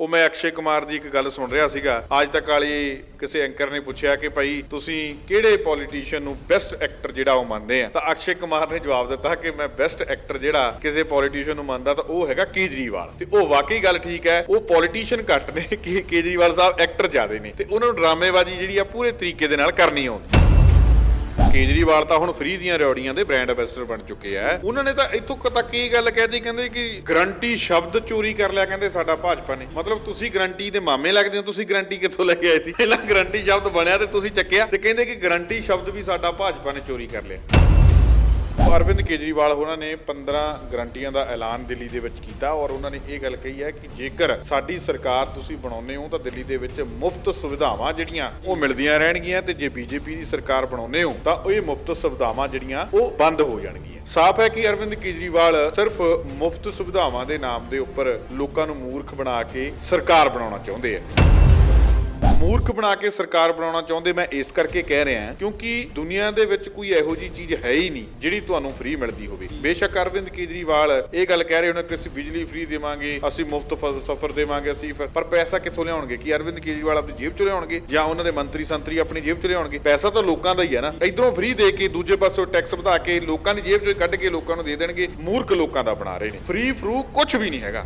ਉਹ ਮੈਂ ਅਕਸ਼ੇ ਕੁਮਾਰ ਦੀ ਇੱਕ ਗੱਲ ਸੁਣ ਰਿਹਾ ਸੀਗਾ। ਅੱਜ ਤੱਕ ਵਾਲੀ ਕਿਸੇ ਐਂਕਰ ਨੇ ਪੁੱਛਿਆ ਕਿ ਭਾਈ ਤੁਸੀਂ ਕਿਹੜੇ ਪੋਲੀਟੀਸ਼ੀਅਨ ਨੂੰ ਬੈਸਟ ਐਕਟਰ ਜਿਹੜਾ ਉਹ ਮੰਨਦੇ ਆ? ਤਾਂ ਅਕਸ਼ੇ ਕੁਮਾਰ ਨੇ ਜਵਾਬ ਦਿੱਤਾ ਕਿ ਮੈਂ ਬੈਸਟ ਐਕਟਰ ਜਿਹੜਾ ਕਿਸੇ ਪੋਲੀਟੀਸ਼ੀਅਨ ਨੂੰ ਮੰਨਦਾ ਤਾਂ ਉਹ ਹੈਗਾ ਕੇਜਰੀਵਾਲ। ਤੇ ਉਹ ਵਾਕਈ ਗੱਲ ਠੀਕ ਹੈ, ਉਹ ਪੋਲੀਟੀਸ਼ੀਅਨ ਘੱਟ ਨੇ ਕਿ ਕੇਜਰੀਵਾਲ ਸਾਹਿਬ ਐਕਟਰ ਜ਼ਿਆਦੇ ਨੇ। ਤੇ ਉਹਨਾਂ ਨੂੰ ਡਰਾਮੇਬਾਜ਼ੀ ਜਿਹੜੀ ਆ ਪੂਰੇ ਤਰੀਕੇ ਦੇ ਨਾਲ ਕਰਨੀ ਆਉਂਦੀ। ਕੇਜਰੀਵਾਲ ਤਾਂ ਹੁਣ ਫ੍ਰੀ ਦੀਆਂ ਰਿਓੜੀਆਂ ਦੇ ਬ੍ਰਾਂਡ ਐਂਬੈਸਡਰ ਬਣ ਚੁੱਕੇ ਆ। ਉਹਨਾਂ ਨੇ ਤਾਂ ਇੱਥੋਂ ਕ- ਤੱਕ ਇਹ ਗੱਲ ਕਹਿਦੀ ਕਹਿੰਦੇ ਕਿ ਗਰੰਟੀ ਸ਼ਬਦ ਚੋਰੀ ਕਰ ਲਿਆ, ਕਹਿੰਦੇ ਸਾਡਾ ਭਾਜਪਾ ਨੇ। ਮਤਲਬ ਤੁਸੀਂ ਗਰੰਟੀ ਦੇ ਮਾਮੇ ਲੱਗਦੇ ਹੋ, ਤੁਸੀਂ ਗਰੰਟੀ ਕਿੱਥੋਂ ਲੈ ਕੇ ਆਏ ਸੀ? ਪਹਿਲਾਂ ਗਰੰਟੀ ਸ਼ਬਦ ਬਣਿਆ ਤੇ ਤੁਸੀਂ ਚੱਕਿਆ ਤੇ ਕਹਿੰਦੇ ਕਿ ਗਰੰਟੀ ਸ਼ਬਦ ਵੀ ਸਾਡਾ ਭਾਜਪਾ ਨੇ ਚੋਰੀ ਕਰ ਲਿਆ। ਅਰਵਿੰਦ ਕੇਜਰੀਵਾਲ ਉਹਨਾਂ ਨੇ 15 ਗਰੰਟੀਆਂ ਦਾ ਐਲਾਨ ਦਿੱਲੀ ਦੇ ਵਿੱਚ ਕੀਤਾ ਔਰ ਉਹਨਾਂ ਨੇ ਇਹ ਗੱਲ ਕਹੀ ਹੈ ਕਿ ਜੇਕਰ ਸਾਡੀ ਸਰਕਾਰ ਤੁਸੀਂ ਬਣਾਉਂਦੇ ਹੋ ਤਾਂ ਦਿੱਲੀ ਦੇ ਵਿੱਚ ਮੁਫਤ ਸੁਵਿਧਾਵਾਂ ਜਿਹੜੀਆਂ ਉਹ ਮਿਲਦੀਆਂ ਰਹਿਣਗੀਆਂ ਤੇ ਜੇ ਬੀਜੇਪੀ ਦੀ ਸਰਕਾਰ ਬਣਾਉਂਦੇ ਹੋ ਤਾਂ ਇਹ ਮੁਫਤ ਸੁਵਿਧਾਵਾਂ ਜਿਹੜੀਆਂ ਉਹ ਬੰਦ ਹੋ ਜਾਣਗੀਆਂ। ਸਾਫ਼ ਹੈ ਕਿ ਅਰਵਿੰਦ ਕੇਜਰੀਵਾਲ ਸਿਰਫ ਮੁਫਤ ਸੁਵਿਧਾਵਾਂ ਦੇ ਨਾਮ ਦੇ ਉੱਪਰ ਲੋਕਾਂ ਨੂੰ ਮੂਰਖ ਬਣਾ ਕੇ ਸਰਕਾਰ ਬਣਾਉਣਾ ਚਾਹੁੰਦੇ ਆ। ਮੂਰਖ ਬਣਾ ਕੇ ਸਰਕਾਰ ਬਣਾਉਣਾ ਚਾਹੁੰਦੇ, ਮੈਂ ਇਸ ਕਰਕੇ ਕਹਿ ਰਿਹਾ ਕਿਉਂਕਿ ਦੁਨੀਆ ਦੇ ਵਿੱਚ ਕੋਈ ਇਹੋ ਜੀ ਚੀਜ਼ ਹੈ ਹੀ ਨਹੀਂ ਜਿਹੜੀ ਤੁਹਾਨੂੰ ਫ੍ਰੀ ਮਿਲਦੀ ਹੋਵੇ। ਬੇਸ਼ੱਕ ਅਰਵਿੰਦ ਕੇਜਰੀਵਾਲ ਇਹ ਗੱਲ ਕਹਿ ਰਹੇ ਹੋਣ ਕਿ ਅਸੀਂ ਬਿਜਲੀ ਫ੍ਰੀ ਦੇਵਾਂਗੇ, ਅਸੀਂ ਮੁਫਤ ਸਫ਼ਰ ਦੇਵਾਂਗੇ ਅਸੀਂ ਫਿਰ- ਪਰ ਪੈਸਾ ਕਿੱਥੋਂ ਲਿਆਉਣਗੇ? ਕੀ ਅਰਵਿੰਦ ਕੇਜਰੀਵਾਲ ਆਪਣੀ ਜੇਬ ਚੋਂ ਲਿਆਉਣਗੇ? ਜਾਂ ਉਹਨਾਂ ਦੇ ਮੰਤਰੀ ਸੰਤਰੀ ਆਪਣੀ ਜੇਬ ਚੋਂ ਲਿਆਉਣਗੇ? ਪੈਸਾ ਤਾਂ ਲੋਕਾਂ ਦਾ ਹੀ ਹੈ ਨਾ। ਇਧਰੋਂ ਫ੍ਰੀ ਦੇ ਕੇ ਦੂਜੇ ਪਾਸੋਂ ਟੈਕਸ ਵਧਾ ਕੇ ਲੋਕਾਂ ਦੀ ਜੇਬ ਚੋਂ ਕੱਢ ਕੇ ਲੋਕਾਂ ਨੂੰ ਦੇ ਦੇਣਗੇ, ਮੂਰਖ ਲੋਕਾਂ ਦਾ ਬਣਾ ਰਹੇ ਨੇ। ਫ੍ਰੀ ਫਰੂ ਕੁਝ ਵੀ ਨਹੀਂ ਹੈਗਾ।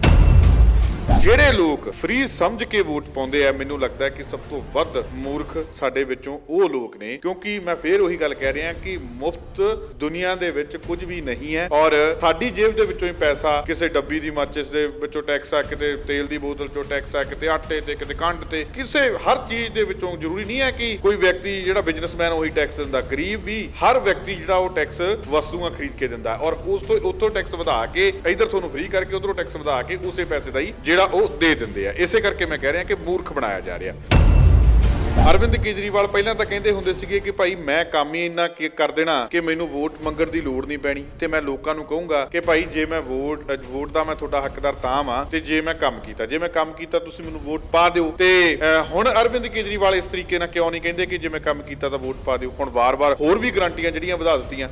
ਜਿਹੜੇ ਲੋਕ ਫ੍ਰੀ ਸਮਝ ਕੇ ਵੋਟ ਪਾਉਂਦੇ ਆ, ਮੈਨੂੰ ਲੱਗਦਾ ਕਿ ਸਭ ਤੋਂ ਵੱਧ ਮੂਰਖ ਸਾਡੇ ਵਿੱਚੋਂ ਉਹ ਲੋਕ ਨੇ। ਕਿਉਂਕਿ ਮੈਂ ਫੇਰ ਉਹੀ ਗੱਲ ਕਹਿ ਰਿਹਾ ਕਿ ਮੁਫਤ ਦੁਨੀਆ ਦੇ ਵਿੱਚ ਕੁਝ ਵੀ ਨਹੀਂ ਹੈ ਔਰ ਸਾਡੀ ਜੇਬ ਦੇ ਵਿੱਚੋਂ ਹੀ ਪੈਸਾ ਕਿਸੇ ਡੱਬੀ ਦੀ ਮਾਚਿਸ ਦੇ ਵਿੱਚੋਂ ਟੈਕਸ ਆ, ਕਿਤੇ ਤੇਲ ਦੀ ਬੋਤਲ ਚੋਂ ਟੈਕਸ ਆ, ਕਿਤੇ ਆਟੇ ਤੇ, ਕਿਤੇ ਕੰਡ ਤੇ, ਕਿਸੇ ਹਰ ਚੀਜ਼ ਦੇ ਵਿੱਚੋਂ ਜ਼ਰੂਰੀ ਨਹੀਂ ਹੈ ਕਿ ਕੋਈ ਵਿਅਕਤੀ ਜਿਹੜਾ ਬਿਜ਼ਨਸਮੈਨ ਉਹੀ ਟੈਕਸ ਦਿੰਦਾ, ਗਰੀਬ ਵੀ ਹਰ ਵਿਅਕਤੀ ਜਿਹੜਾ ਉਹ ਟੈਕਸ ਵਸਤੂਆਂ ਖਰੀਦ ਕੇ ਦਿੰਦਾ ਔਰ ਉਸ ਤੋਂ ਉੱਥੋਂ ਟੈਕਸ ਵਧਾ ਕੇ, ਇਧਰ ਤੁਹਾਨੂੰ ਫ੍ਰੀ ਕਰਕੇ, ਉਧਰੋਂ ਟੈਕਸ ਵਧਾ ਕੇ, ਉਸੇ ਪੈਸੇ ਦਾ ਹੀ ਜਿਹੜਾ ਉਹ ਦੇ ਦਿੰਦੇ ਆ। ਇਸੇ ਕਰਕੇ ਮੈਂ ਕਹਿ ਰਿਹਾ ਕਿ ਮੂਰਖ ਬਣਾਇਆ ਜਾ ਰਿਹਾ। ਅਰਵਿੰਦ ਕੇਜਰੀਵਾਲ ਪਹਿਲਾਂ ਤਾਂ ਕਹਿੰਦੇ ਹੁੰਦੇ ਸੀਗੇ ਕਿ ਭਾਈ ਮੈਂ ਕੰਮ ਹੀ ਇੰਨਾ ਕਰ ਦੇਣਾ ਕਿ ਮੈਨੂੰ ਵੋਟ ਮੰਗਣ ਦੀ ਲੋੜ ਨਹੀਂ ਪੈਣੀ ਤੇ ਮੈਂ ਲੋਕਾਂ ਨੂੰ ਕਹੂੰਗਾ ਕਿ ਭਾਈ ਜੇ ਮੈਂ ਵੋਟ ਵੋਟ ਦਾ ਮੈਂ ਤੁਹਾਡਾ ਹੱਕਦਾਰ ਤਾਂ ਵਾਂ ਤੇ ਜੇ ਮੈਂ ਕੰਮ ਕੀਤਾ। ਜੇ ਮੈਂ ਕੰਮ ਕੀਤਾ ਤੁਸੀਂ ਮੈਨੂੰ ਵੋਟ ਪਾ ਦਿਓ। ਤੇ ਹੁਣ ਅਰਵਿੰਦ ਕੇਜਰੀਵਾਲ ਇਸ ਤਰੀਕੇ ਨਾਲ ਕਿਉਂ ਨਹੀਂ ਕਹਿੰਦੇ ਕਿ ਜੇ ਮੈਂ ਕੰਮ ਕੀਤਾ ਤਾਂ ਵੋਟ ਪਾ ਦਿਓ। ਹੁਣ ਵਾਰ-ਵਾਰ ਹੋਰ ਵੀ ਗਰੰਟੀਆਂ ਜਿਹੜੀਆਂ ਵਧਾ ਦਿੱਤੀਆਂ।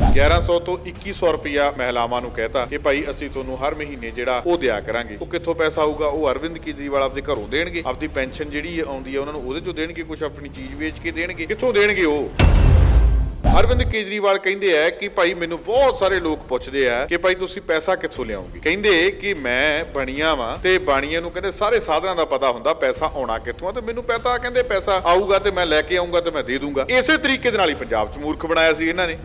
1100 ਤੋਂ 2100 ਰੁਪਿਆ ਮਹਿਲਾਵਾਂ ਨੂੰ ਕਹਿਤਾ ਕਿ ਭਾਈ ਅਸੀਂ ਤੁਹਾਨੂੰ ਹਰ ਮਹੀਨੇ ਜਿਹੜਾ ਉਹ ਦਿਆ ਕਰਾਂਗੇ। ਉਹ ਕਿੱਥੋਂ ਪੈਸਾ ਆਊਗਾ? ਉਹ ਅਰਵਿੰਦ ਕੇਜਰੀਵਾਲ ਆਪਦੇ ਘਰੋਂ ਦੇਣਗੇ। ਆਪਦੀ ਪੈਨਸ਼ਨ ਜਿਹੜੀ ਆਉਂਦੀ ਹੈ, ਉਹਨਾਂ ਨੂੰ ਉਹਦੇ ਚੋਂ ਦੇਣਗੇ ਕੁਝ ਆਪਣੀ ਚੀਜ਼ ਵੇਚ ਕੇ ਦੇਣਗੇ। ਕਿੱਥੋਂ ਦੇਣਗੇ ਉਹ? ਅਰਵਿੰਦ ਕੇਜਰੀਵਾਲ ਕਹਿੰਦੇ ਆ ਕਿ ਭਾਈ ਮੈਨੂੰ ਬਹੁਤ ਸਾਰੇ ਲੋਕ ਪੁੱਛਦੇ ਆ ਕਿ ਭਾਈ ਤੁਸੀਂ ਪੈਸਾ ਕਿੱਥੋਂ ਲਿਆਓਗੇ? ਕਹਿੰਦੇ ਕਿ ਮੈਂ ਬਣੀਆਂ ਵਾਂ ਤੇ ਬਾਣੀਆਂ ਨੂੰ ਕਹਿੰਦੇ ਸਾਰੇ ਸਾਧਨਾਂ ਦਾ ਪਤਾ ਹੁੰਦਾ, ਪੈਸਾ ਆਉਣਾ ਕਿੱਥੋਂ ਆ ਤੇ ਮੈਨੂੰ ਪਤਾ ਕਹਿੰਦੇ ਪੈਸਾ ਆਊਗਾ ਤੇ ਮੈਂ ਲੈ ਕੇ ਆਊਂਗਾ ਤੇ ਮੈਂ ਦੇ ਦੂੰਗਾ। ਇਸੇ ਤਰੀਕੇ ਦੇ ਨਾਲ ਹੀ ਪੰਜਾਬ 'ਚ ਮੂਰਖ ਬਣਾਇਆ ਸੀ ਇਹਨਾਂ ਨੇ।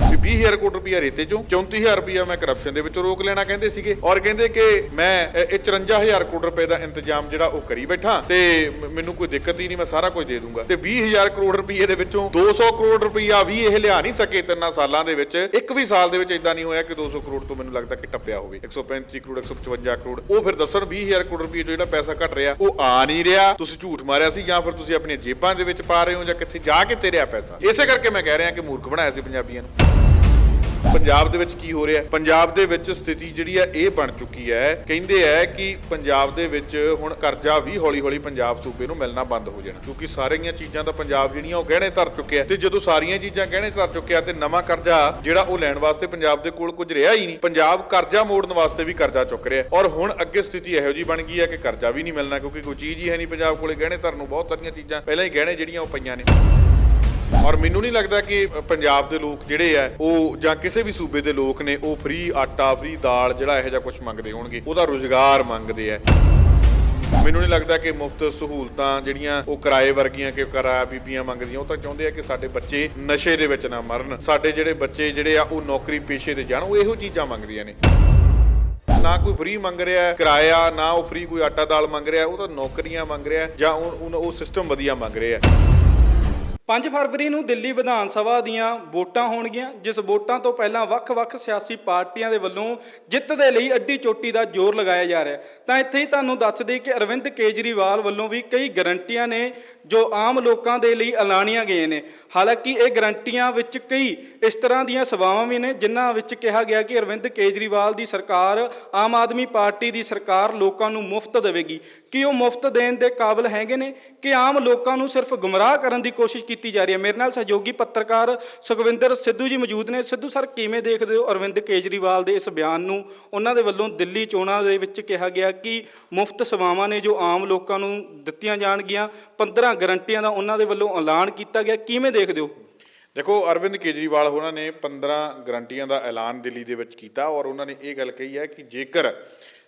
ਵੀ 20000 ਕਰੋੜ ਰੁਪਇਆ ਰੇਤੇ ਚੋਂ 34000 ਰੁਪਇਆ ਮੈਂ ਕਰਪਸ਼ਨ ਦੇ ਵਿੱਚ ਰੋਕ ਲੈਣਾ ਕਹਿੰਦੇ ਸੀਗੇ। ਔਰ ਕਹਿੰਦੇ ਕਿ ਮੈਂ ਇਹ 54000 ਕਰੋੜ ਰੁਪਏ ਦਾ ਇੰਤਜ਼ਾਮ ਜਿਹੜਾ ਉਹ ਕਰੀ ਬੈਠਾ ਤੇ ਮੈਨੂੰ ਕੋਈ ਦਿੱਕਤ ਹੀ ਨਹੀਂ, ਮੈਂ ਸਾਰਾ ਕੁਝ ਦੇ ਦੂੰਗਾ। ਤੇ 20000 ਕਰੋੜ ਰੁਪਏ ਦੇ ਵਿੱਚੋਂ 200 ਕਰੋੜ ਰੁਪਇਆ ਵੀ ਇਹ ਲਿਆ ਨਹੀਂ ਸਕੇ ਤਿੰਨਾਂ ਸਾਲਾਂ ਦੇ ਵਿੱਚ। ਇੱਕ ਵੀ ਸਾਲ ਦੇ ਵਿੱਚ ਇਦਾਂ ਨਹੀਂ ਹੋਇਆ ਕਿ 200 ਕਰੋੜ ਤੋਂ ਮੈਨੂੰ ਲੱਗਦਾ ਕਿ ਟੱਪਿਆ ਹੋਵੇ। 135 ਕਰੋੜ 155 ਕਰੋੜ। ਉਹ ਫਿਰ ਦੱਸਣ 20000 ਕਰੋੜ ਰੁਪਏ ਚੋਂ ਜਿਹੜਾ ਪੈਸਾ ਘਟ ਰਿਹਾ, ਉਹ ਆ ਨਹੀਂ ਰਿਹਾ। ਤੁਸੀਂ ਝੂਠ ਮਾਰਿਆ ਸੀ ਜਾਂ ਫਿਰ ਤੁਸੀਂ ਆਪਣੀਆਂ ਜੇਬਾਂ ਦੇ ਵਿੱਚ ਪਾ ਰਹੇ ਹੋ ਜਾਂ ਕਿੱਥੇ ਜਾ ਕੇ ਤੇ ਰਿਹਾ ਪੈਸਾ। ਇਸੇ ਕਰਕੇ ਮੈਂ ਕਹਿ ਰਿਹਾ ਕਿ ਮੂਰਖ ਬਣਾਇਆ ਸੀ ਪੰਜਾਬੀਆਂ ਨੂੰ। ਪੰਜਾਬ ਦੇ ਵਿੱਚ ਕੀ ਹੋ ਰਿਹਾ ਪੰਜਾਬ ਦੇ ਵਿੱਚ ਸਥਿਤੀ ਜਿਹੜੀ ਹੈ, ਇਹ ਬਣ ਚੁੱਕੀ ਹੈ। ਕਹਿੰਦੇ ਹੈ ਕਿ ਪੰਜਾਬ ਦੇ ਵਿੱਚ ਹੁਣ ਕਰਜ਼ਾ ਵੀ ਹੌਲੀ-ਹੌਲੀ ਪੰਜਾਬ ਸੂਬੇ ਨੂੰ ਮਿਲਣਾ ਬੰਦ ਹੋ ਜਾਣਾ। ਕਿਉਂਕਿ ਸਾਰੀਆਂ ਚੀਜ਼ਾਂ ਤਾਂ ਪੰਜਾਬ ਜਿਹੜੀਆਂ, ਉਹ ਗਹਿਣੇ ਧਰ ਚੁੱਕਿਆ ਤੇ ਜਦੋਂ ਸਾਰੀਆਂ ਚੀਜ਼ਾਂ ਗਹਿਣੇ ਧਰ ਚੁੱਕਿਆ ਤੇ ਨਵਾਂ ਕਰਜ਼ਾ ਜਿਹੜਾ ਉਹ ਲੈਣ ਵਾਸਤੇ ਪੰਜਾਬ ਦੇ ਕੋਲ ਕੁਝ ਰਿਹਾ ਹੀ ਨਹੀਂ, ਪੰਜਾਬ ਕਰਜ਼ਾ ਮੋੜਨ ਵਾਸਤੇ ਵੀ ਕਰਜ਼ਾ ਚੁੱਕ ਰਿਹਾ। ਔਰ ਹੁਣ ਅੱਗੇ ਸਥਿਤੀ ਇਹੋ ਜੀ ਬਣ ਗਈ ਹੈ ਕਿ ਕਰਜ਼ਾ ਵੀ ਨਹੀਂ ਮਿਲਣਾ, ਕਿਉਂਕਿ ਕੋਈ ਚੀਜ਼ ਹੀ ਹੈ ਨਹੀਂ ਪੰਜਾਬ ਕੋਲੇ ਗਹਿਣੇ ਧਰਨ ਨੂੰ। ਬਹੁਤ ਸਾਰੀਆਂ ਚੀਜ਼ਾਂ, ਪਹਿਲਾਂ ਹੀ ਗਹਿਣੇ ਜਿਹੜੀਆਂ ਉਹ ਪਈਆਂ ਨੇ। ਔਰ ਮੈਨੂੰ ਨਹੀਂ ਲੱਗਦਾ ਕਿ ਪੰਜਾਬ ਦੇ ਲੋਕ ਜਿਹੜੇ ਆ ਉਹ ਜਾਂ ਕਿਸੇ ਵੀ ਸੂਬੇ ਦੇ ਲੋਕ ਨੇ, ਉਹ ਫ੍ਰੀ ਆਟਾ, ਫ੍ਰੀ ਦਾਲ ਜਿਹੜਾ ਇਹੋ ਜਿਹਾ ਕੁਝ ਮੰਗਦੇ ਹੋਣਗੇ, ਉਹਦਾ ਰੋਜ਼ਗਾਰ ਮੰਗਦੇ ਆ ਮੈਨੂੰ ਨਹੀਂ ਲੱਗਦਾ ਕਿ ਮੁਫਤ ਸਹੂਲਤਾਂ ਜਿਹੜੀਆਂ ਉਹ ਕਿਰਾਏ ਵਰਗੀਆਂ ਕਿ ਕਿਰਾਇਆ ਬੀਬੀਆਂ ਮੰਗਦੀਆਂ, ਉਹ ਤਾਂ ਚਾਹੁੰਦੇ ਆ ਕਿ ਸਾਡੇ ਬੱਚੇ ਨਸ਼ੇ ਦੇ ਵਿੱਚ ਨਾ ਮਰਨ। ਸਾਡੇ ਜਿਹੜੇ ਬੱਚੇ ਜਿਹੜੇ ਆ, ਉਹ ਨੌਕਰੀ ਪੇਸ਼ੇ ਤੇ ਜਾਣ, ਉਹ ਇਹੋ ਚੀਜ਼ਾਂ ਮੰਗਦੀਆਂ ਨੇ। ਨਾ ਕੋਈ ਫ੍ਰੀ ਮੰਗ ਰਿਹਾ, ਕਿਰਾਇਆ, ਨਾ ਉਹ ਫ੍ਰੀ ਕੋਈ ਆਟਾ, ਦਾਲ ਮੰਗ ਰਿਹਾ, ਉਹ ਤਾਂ ਨੌਕਰੀਆਂ ਮੰਗ ਰਿਹਾ, ਜਾਂ ਉਹ, ਉਹ- ਸਿਸਟਮ ਵਧੀਆ ਮੰਗ ਰਿਹਾ। 5 ਫਰਵਰੀ ਨੂੰ ਦਿੱਲੀ ਵਿਧਾਨ ਸਭਾ ਦੀਆਂ ਵੋਟਾਂ ਹੋਣਗੀਆਂ, ਜਿਸ ਵੋਟਾਂ ਤੋਂ ਪਹਿਲਾਂ ਵੱਖ-ਵੱਖ ਸਿਆਸੀ ਪਾਰਟੀਆਂ ਦੇ ਵੱਲੋਂ ਜਿੱਤ ਦੇ ਲਈ ਅੱਡੀ ਚੋਟੀ ਦਾ ਜ਼ੋਰ ਲਗਾਇਆ ਜਾ ਰਿਹਾ ਤਾਂ ਇੱਥੇ ਹੀ ਤੁਹਾਨੂੰ ਦੱਸ ਦੇਈਏ ਕਿ ਅਰਵਿੰਦ ਕੇਜਰੀਵਾਲ ਵੱਲੋਂ ਵੀ ਕਈ ਗਰੰਟੀਆਂ ਨੇ ਜੋ ਆਮ ਲੋਕਾਂ ਦੇ ਲਈ ਐਲਾਨੀਆਂ ਗਈਆਂ ਨੇ। ਹਾਲਾਂਕਿ ਇਹ ਗਰੰਟੀਆਂ ਵਿੱਚ ਕਈ ਇਸ ਤਰ੍ਹਾਂ ਦੀਆਂ ਸੇਵਾਵਾਂ ਵੀ ਨੇ, ਜਿਨ੍ਹਾਂ ਵਿੱਚ ਕਿਹਾ ਗਿਆ ਕਿ ਅਰਵਿੰਦ ਕੇਜਰੀਵਾਲ ਦੀ ਸਰਕਾਰ ਆਮ ਆਦਮੀ ਪਾਰਟੀ ਦੀ ਸਰਕਾਰ ਲੋਕਾਂ ਨੂੰ ਮੁਫਤ ਦੇਵੇਗੀ। ਕੀ ਉਹ ਮੁਫਤ ਦੇਣ ਦੇ ਕਾਬਿਲ ਹੈਗੇ ਨੇ ਕਿ ਆਮ ਲੋਕਾਂ ਨੂੰ ਸਿਰਫ ਗੁੰਮਰਾਹ ਕਰਨ ਦੀ ਕੋਸ਼ਿਸ਼ ਕੀਤੀ ਜਾ ਰਹੀ ਹੈ? ਮੇਰੇ ਨਾਲ ਸਹਿਯੋਗੀ ਪੱਤਰਕਾਰ ਸੁਖਵਿੰਦਰ ਸਿੱਧੂ ਜੀ ਮੌਜੂਦ ਨੇ। ਸਿੱਧੂ ਸਰ, ਕਿਵੇਂ ਦੇਖਦੇ ਹੋ ਅਰਵਿੰਦ ਕੇਜਰੀਵਾਲ ਦੇ ਇਸ ਬਿਆਨ ਨੂੰ? ਉਹਨਾਂ ਦੇ ਵੱਲੋਂ ਦਿੱਲੀ ਚੋਣਾਂ ਦੇ ਵਿੱਚ ਕਿਹਾ ਗਿਆ ਕਿ ਮੁਫਤ ਸੇਵਾਵਾਂ ਨੇ ਜੋ ਆਮ ਲੋਕਾਂ ਨੂੰ ਦਿੱਤੀਆਂ ਜਾਣਗੀਆਂ। 15 ਗਰੰਟੀਆਂ ਦਾ ਉਹਨਾਂ ਦੇ ਵੱਲੋਂ ਐਲਾਨ ਕੀਤਾ ਗਿਆ ਕਿਵੇਂ ਦੇਖਦੇ ਹੋ? ਦੇਖੋ ਅਰਵਿੰਦ ਕੇਜਰੀਵਾਲ ਹੋਰਾਂ ਨੇ 15 ਗਰੰਟੀਆਂ ਦਾ ਐਲਾਨ ਦਿੱਲੀ ਦੇ ਵਿੱਚ ਕੀਤਾ ਔਰ ਉਹਨਾਂ ਨੇ ਇਹ ਗੱਲ ਕਹੀ ਹੈ ਕਿ ਜੇਕਰ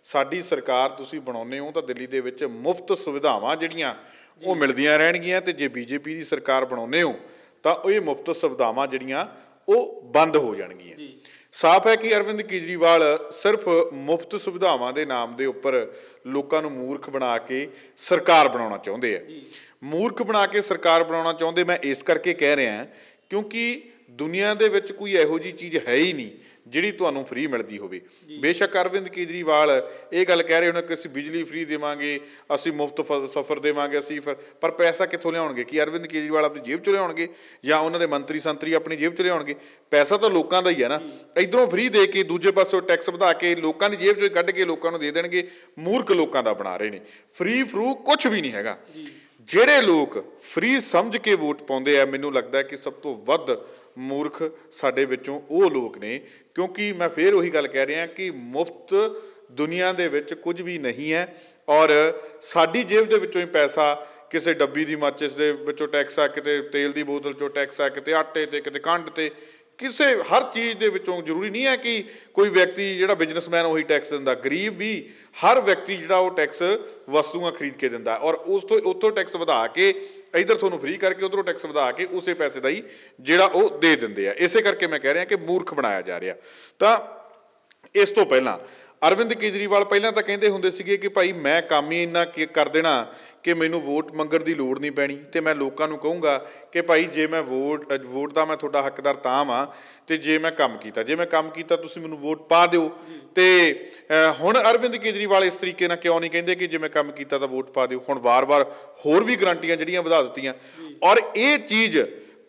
ਸਾਡੀ ਸਰਕਾਰ ਤੁਸੀਂ ਬਣਾਉਂਦੇ ਹੋ ਤਾਂ ਦਿੱਲੀ ਦੇ ਵਿੱਚ ਮੁਫਤ ਸੁਵਿਧਾਵਾਂ ਜਿਹੜੀਆਂ ਉਹ ਮਿਲਦੀਆਂ ਰਹਿਣਗੀਆਂ ਤੇ ਜੇ ਬੀਜੇਪੀ ਦੀ ਸਰਕਾਰ ਬਣਾਉਂਦੇ ਹੋ ਤਾਂ ਉਹ ਇਹ ਮੁਫਤ ਸੁਵਿਧਾਵਾਂ ਜਿਹੜੀਆਂ ਉਹ ਬੰਦ ਹੋ ਜਾਣਗੀਆਂ। ਸਾਫ਼ ਹੈ ਕਿ ਅਰਵਿੰਦ ਕੇਜਰੀਵਾਲ ਸਿਰਫ ਮੁਫਤ ਸੁਵਿਧਾਵਾਂ ਦੇ ਨਾਮ ਦੇ ਉੱਪਰ ਲੋਕਾਂ ਨੂੰ ਮੂਰਖ ਬਣਾ ਕੇ ਸਰਕਾਰ ਬਣਾਉਣਾ ਚਾਹੁੰਦੇ ਆ। ਮੂਰਖ ਬਣਾ ਕੇ ਸਰਕਾਰ ਬਣਾਉਣਾ ਚਾਹੁੰਦੇ ਮੈਂ ਇਸ ਕਰਕੇ ਕਹਿ ਰਿਹਾ ਕਿਉਂਕਿ ਦੁਨੀਆ ਦੇ ਵਿੱਚ ਕੋਈ ਇਹੋ ਜੀ ਚੀਜ਼ ਹੈ ਹੀ ਨਹੀਂ ਜਿਹੜੀ ਤੁਹਾਨੂੰ ਫ੍ਰੀ ਮਿਲਦੀ ਹੋਵੇ। ਬੇਸ਼ੱਕ ਅਰਵਿੰਦ ਕੇਜਰੀਵਾਲ ਇਹ ਗੱਲ ਕਹਿ ਰਹੇ ਹੋਣ ਕਿ ਅਸੀਂ ਬਿਜਲੀ ਫ੍ਰੀ ਦੇਵਾਂਗੇ ਅਸੀਂ ਮੁਫਤ ਸਫ਼ਰ ਦੇਵਾਂਗੇ ਅਸੀਂ ਪਰ ਪੈਸਾ ਕਿੱਥੋਂ ਲਿਆਉਣਗੇ? ਕੀ ਅਰਵਿੰਦ ਕੇਜਰੀਵਾਲ ਆਪਣੀ ਜੇਬ ਚੋਂ ਲਿਆਉਣਗੇ ਜਾਂ ਉਹਨਾਂ ਦੇ ਮੰਤਰੀ ਸੰਤਰੀ ਆਪਣੀ ਜੇਬ ਚੋਂ ਲਿਆਉਣਗੇ? ਪੈਸਾ ਤਾਂ ਲੋਕਾਂ ਦਾ ਹੀ ਹੈ ਨਾ। ਇਧਰੋਂ ਫ੍ਰੀ ਦੇ ਕੇ ਦੂਜੇ ਪਾਸੋਂ ਟੈਕਸ ਵਧਾ ਕੇ ਲੋਕਾਂ ਦੀ ਜੇਬ ਚੋਂ ਕੱਢ ਕੇ ਲੋਕਾਂ ਨੂੰ ਦੇ ਦੇਣਗੇ ਮੂਰਖ ਲੋਕਾਂ ਦਾ ਬਣਾ ਰਹੇ ਨੇ। ਫ੍ਰੀ ਫਰੂ ਕੁਝ ਵੀ ਨਹੀਂ ਹੈਗਾ। ਜਿਹੜੇ ਲੋਕ ਫ੍ਰੀ ਸਮਝ ਕੇ ਵੋਟ ਪਾਉਂਦੇ ਆ, ਮੈਨੂੰ ਲੱਗਦਾ ਕਿ ਸਭ ਤੋਂ ਵੱਧ ਮੂਰਖ ਸਾਡੇ ਵਿੱਚੋਂ ਉਹ ਲੋਕ ਨੇ, ਕਿਉਂਕਿ ਮੈਂ ਫੇਰ ਉਹੀ ਗੱਲ ਕਹਿ ਰਿਹਾ ਕਿ ਮੁਫਤ ਦੁਨੀਆ ਦੇ ਵਿੱਚ ਕੁਝ ਵੀ ਨਹੀਂ ਹੈ ਔਰ ਸਾਡੀ ਜੇਬ ਦੇ ਵਿੱਚੋਂ ਹੀ ਪੈਸਾ ਕਿਸੇ ਡੱਬੀ ਦੀ ਮਾਚਿਸ ਦੇ ਵਿੱਚੋਂ ਟੈਕਸ ਆ, ਕਿਤੇ ਤੇਲ ਦੀ ਬੋਤਲ ਚੋਂ ਟੈਕਸ ਆ, ਕਿਤੇ ਆਟੇ ਤੇ, ਕਿਤੇ ਕੰਡ ਤੇ ਕਿਸੇ ਹਰ ਚੀਜ਼ ਦੇ ਵਿੱਚੋਂ ਜ਼ਰੂਰੀ ਨਹੀਂ ਹੈ ਕਿ ਕੋਈ ਵਿਅਕਤੀ ਜਿਹੜਾ ਬਿਜ਼ਨਸਮੈਨ ਉਹੀ ਟੈਕਸ ਦਿੰਦਾ। ਗਰੀਬ ਵੀ ਹਰ ਵਿਅਕਤੀ ਜਿਹੜਾ ਉਹ ਟੈਕਸ ਵਸਤੂਆਂ ਖਰੀਦ ਕੇ ਦਿੰਦਾ। ਔਰ ਉਸ ਤੋਂ ਉੱਥੋਂ ਟੈਕਸ ਵਧਾ ਕੇ, ਇਧਰ ਤੁਹਾਨੂੰ ਫ੍ਰੀ ਕਰਕੇ ਉਧਰੋਂ ਟੈਕਸ ਵਧਾ ਕੇ ਉਸੇ ਪੈਸੇ ਦਾ ਹੀ ਜਿਹੜਾ ਉਹ ਦੇ ਦਿੰਦੇ ਆ। ਇਸੇ ਕਰਕੇ ਮੈਂ ਕਹਿ ਰਿਹਾ ਕਿ ਮੂਰਖ ਬਣਾਇਆ ਜਾ ਰਿਹਾ। ਤਾਂ ਇਸ ਤੋਂ ਪਹਿਲਾਂ ਅਰਵਿੰਦ ਕੇਜਰੀਵਾਲ ਪਹਿਲਾਂ ਤਾਂ ਕਹਿੰਦੇ ਹੁੰਦੇ ਸੀਗੇ ਕਿ ਭਾਈ ਮੈਂ ਕੰਮ ਹੀ ਇੰਨਾ ਕੀ ਕਰ ਦੇਣਾ ਕਿ ਮੈਨੂੰ ਵੋਟ ਮੰਗਣ ਦੀ ਲੋੜ ਨਹੀਂ ਪੈਣੀ ਤੇ ਮੈਂ ਲੋਕਾਂ ਨੂੰ ਕਹੂੰਗਾ ਕਿ ਭਾਈ ਜੇ ਮੈਂ ਵੋਟ ਵੋਟ ਦਾ ਮੈਂ ਤੁਹਾਡਾ ਹੱਕਦਾਰ ਤਾਂ ਵਾਂ ਤੇ ਜੇ ਮੈਂ ਕੰਮ ਕੀਤਾ, ਜੇ ਮੈਂ ਕੰਮ ਕੀਤਾ ਤੁਸੀਂ ਮੈਨੂੰ ਵੋਟ ਪਾ ਦਿਓ। ਤੇ ਹੁਣ ਅਰਵਿੰਦ ਕੇਜਰੀਵਾਲ ਇਸ ਤਰੀਕੇ ਨਾਲ ਕਿਉਂ ਨਹੀਂ ਕਹਿੰਦੇ ਕਿ ਜੇ ਮੈਂ ਕੰਮ ਕੀਤਾ ਤਾਂ ਵੋਟ ਪਾ ਦਿਓ? ਹੁਣ ਵਾਰ-ਵਾਰ ਹੋਰ ਵੀ ਗਰੰਟੀਆਂ ਜਿਹੜੀਆਂ ਵਧਾ ਦਿੱਤੀਆਂ। ਔਰ ਇਹ ਚੀਜ਼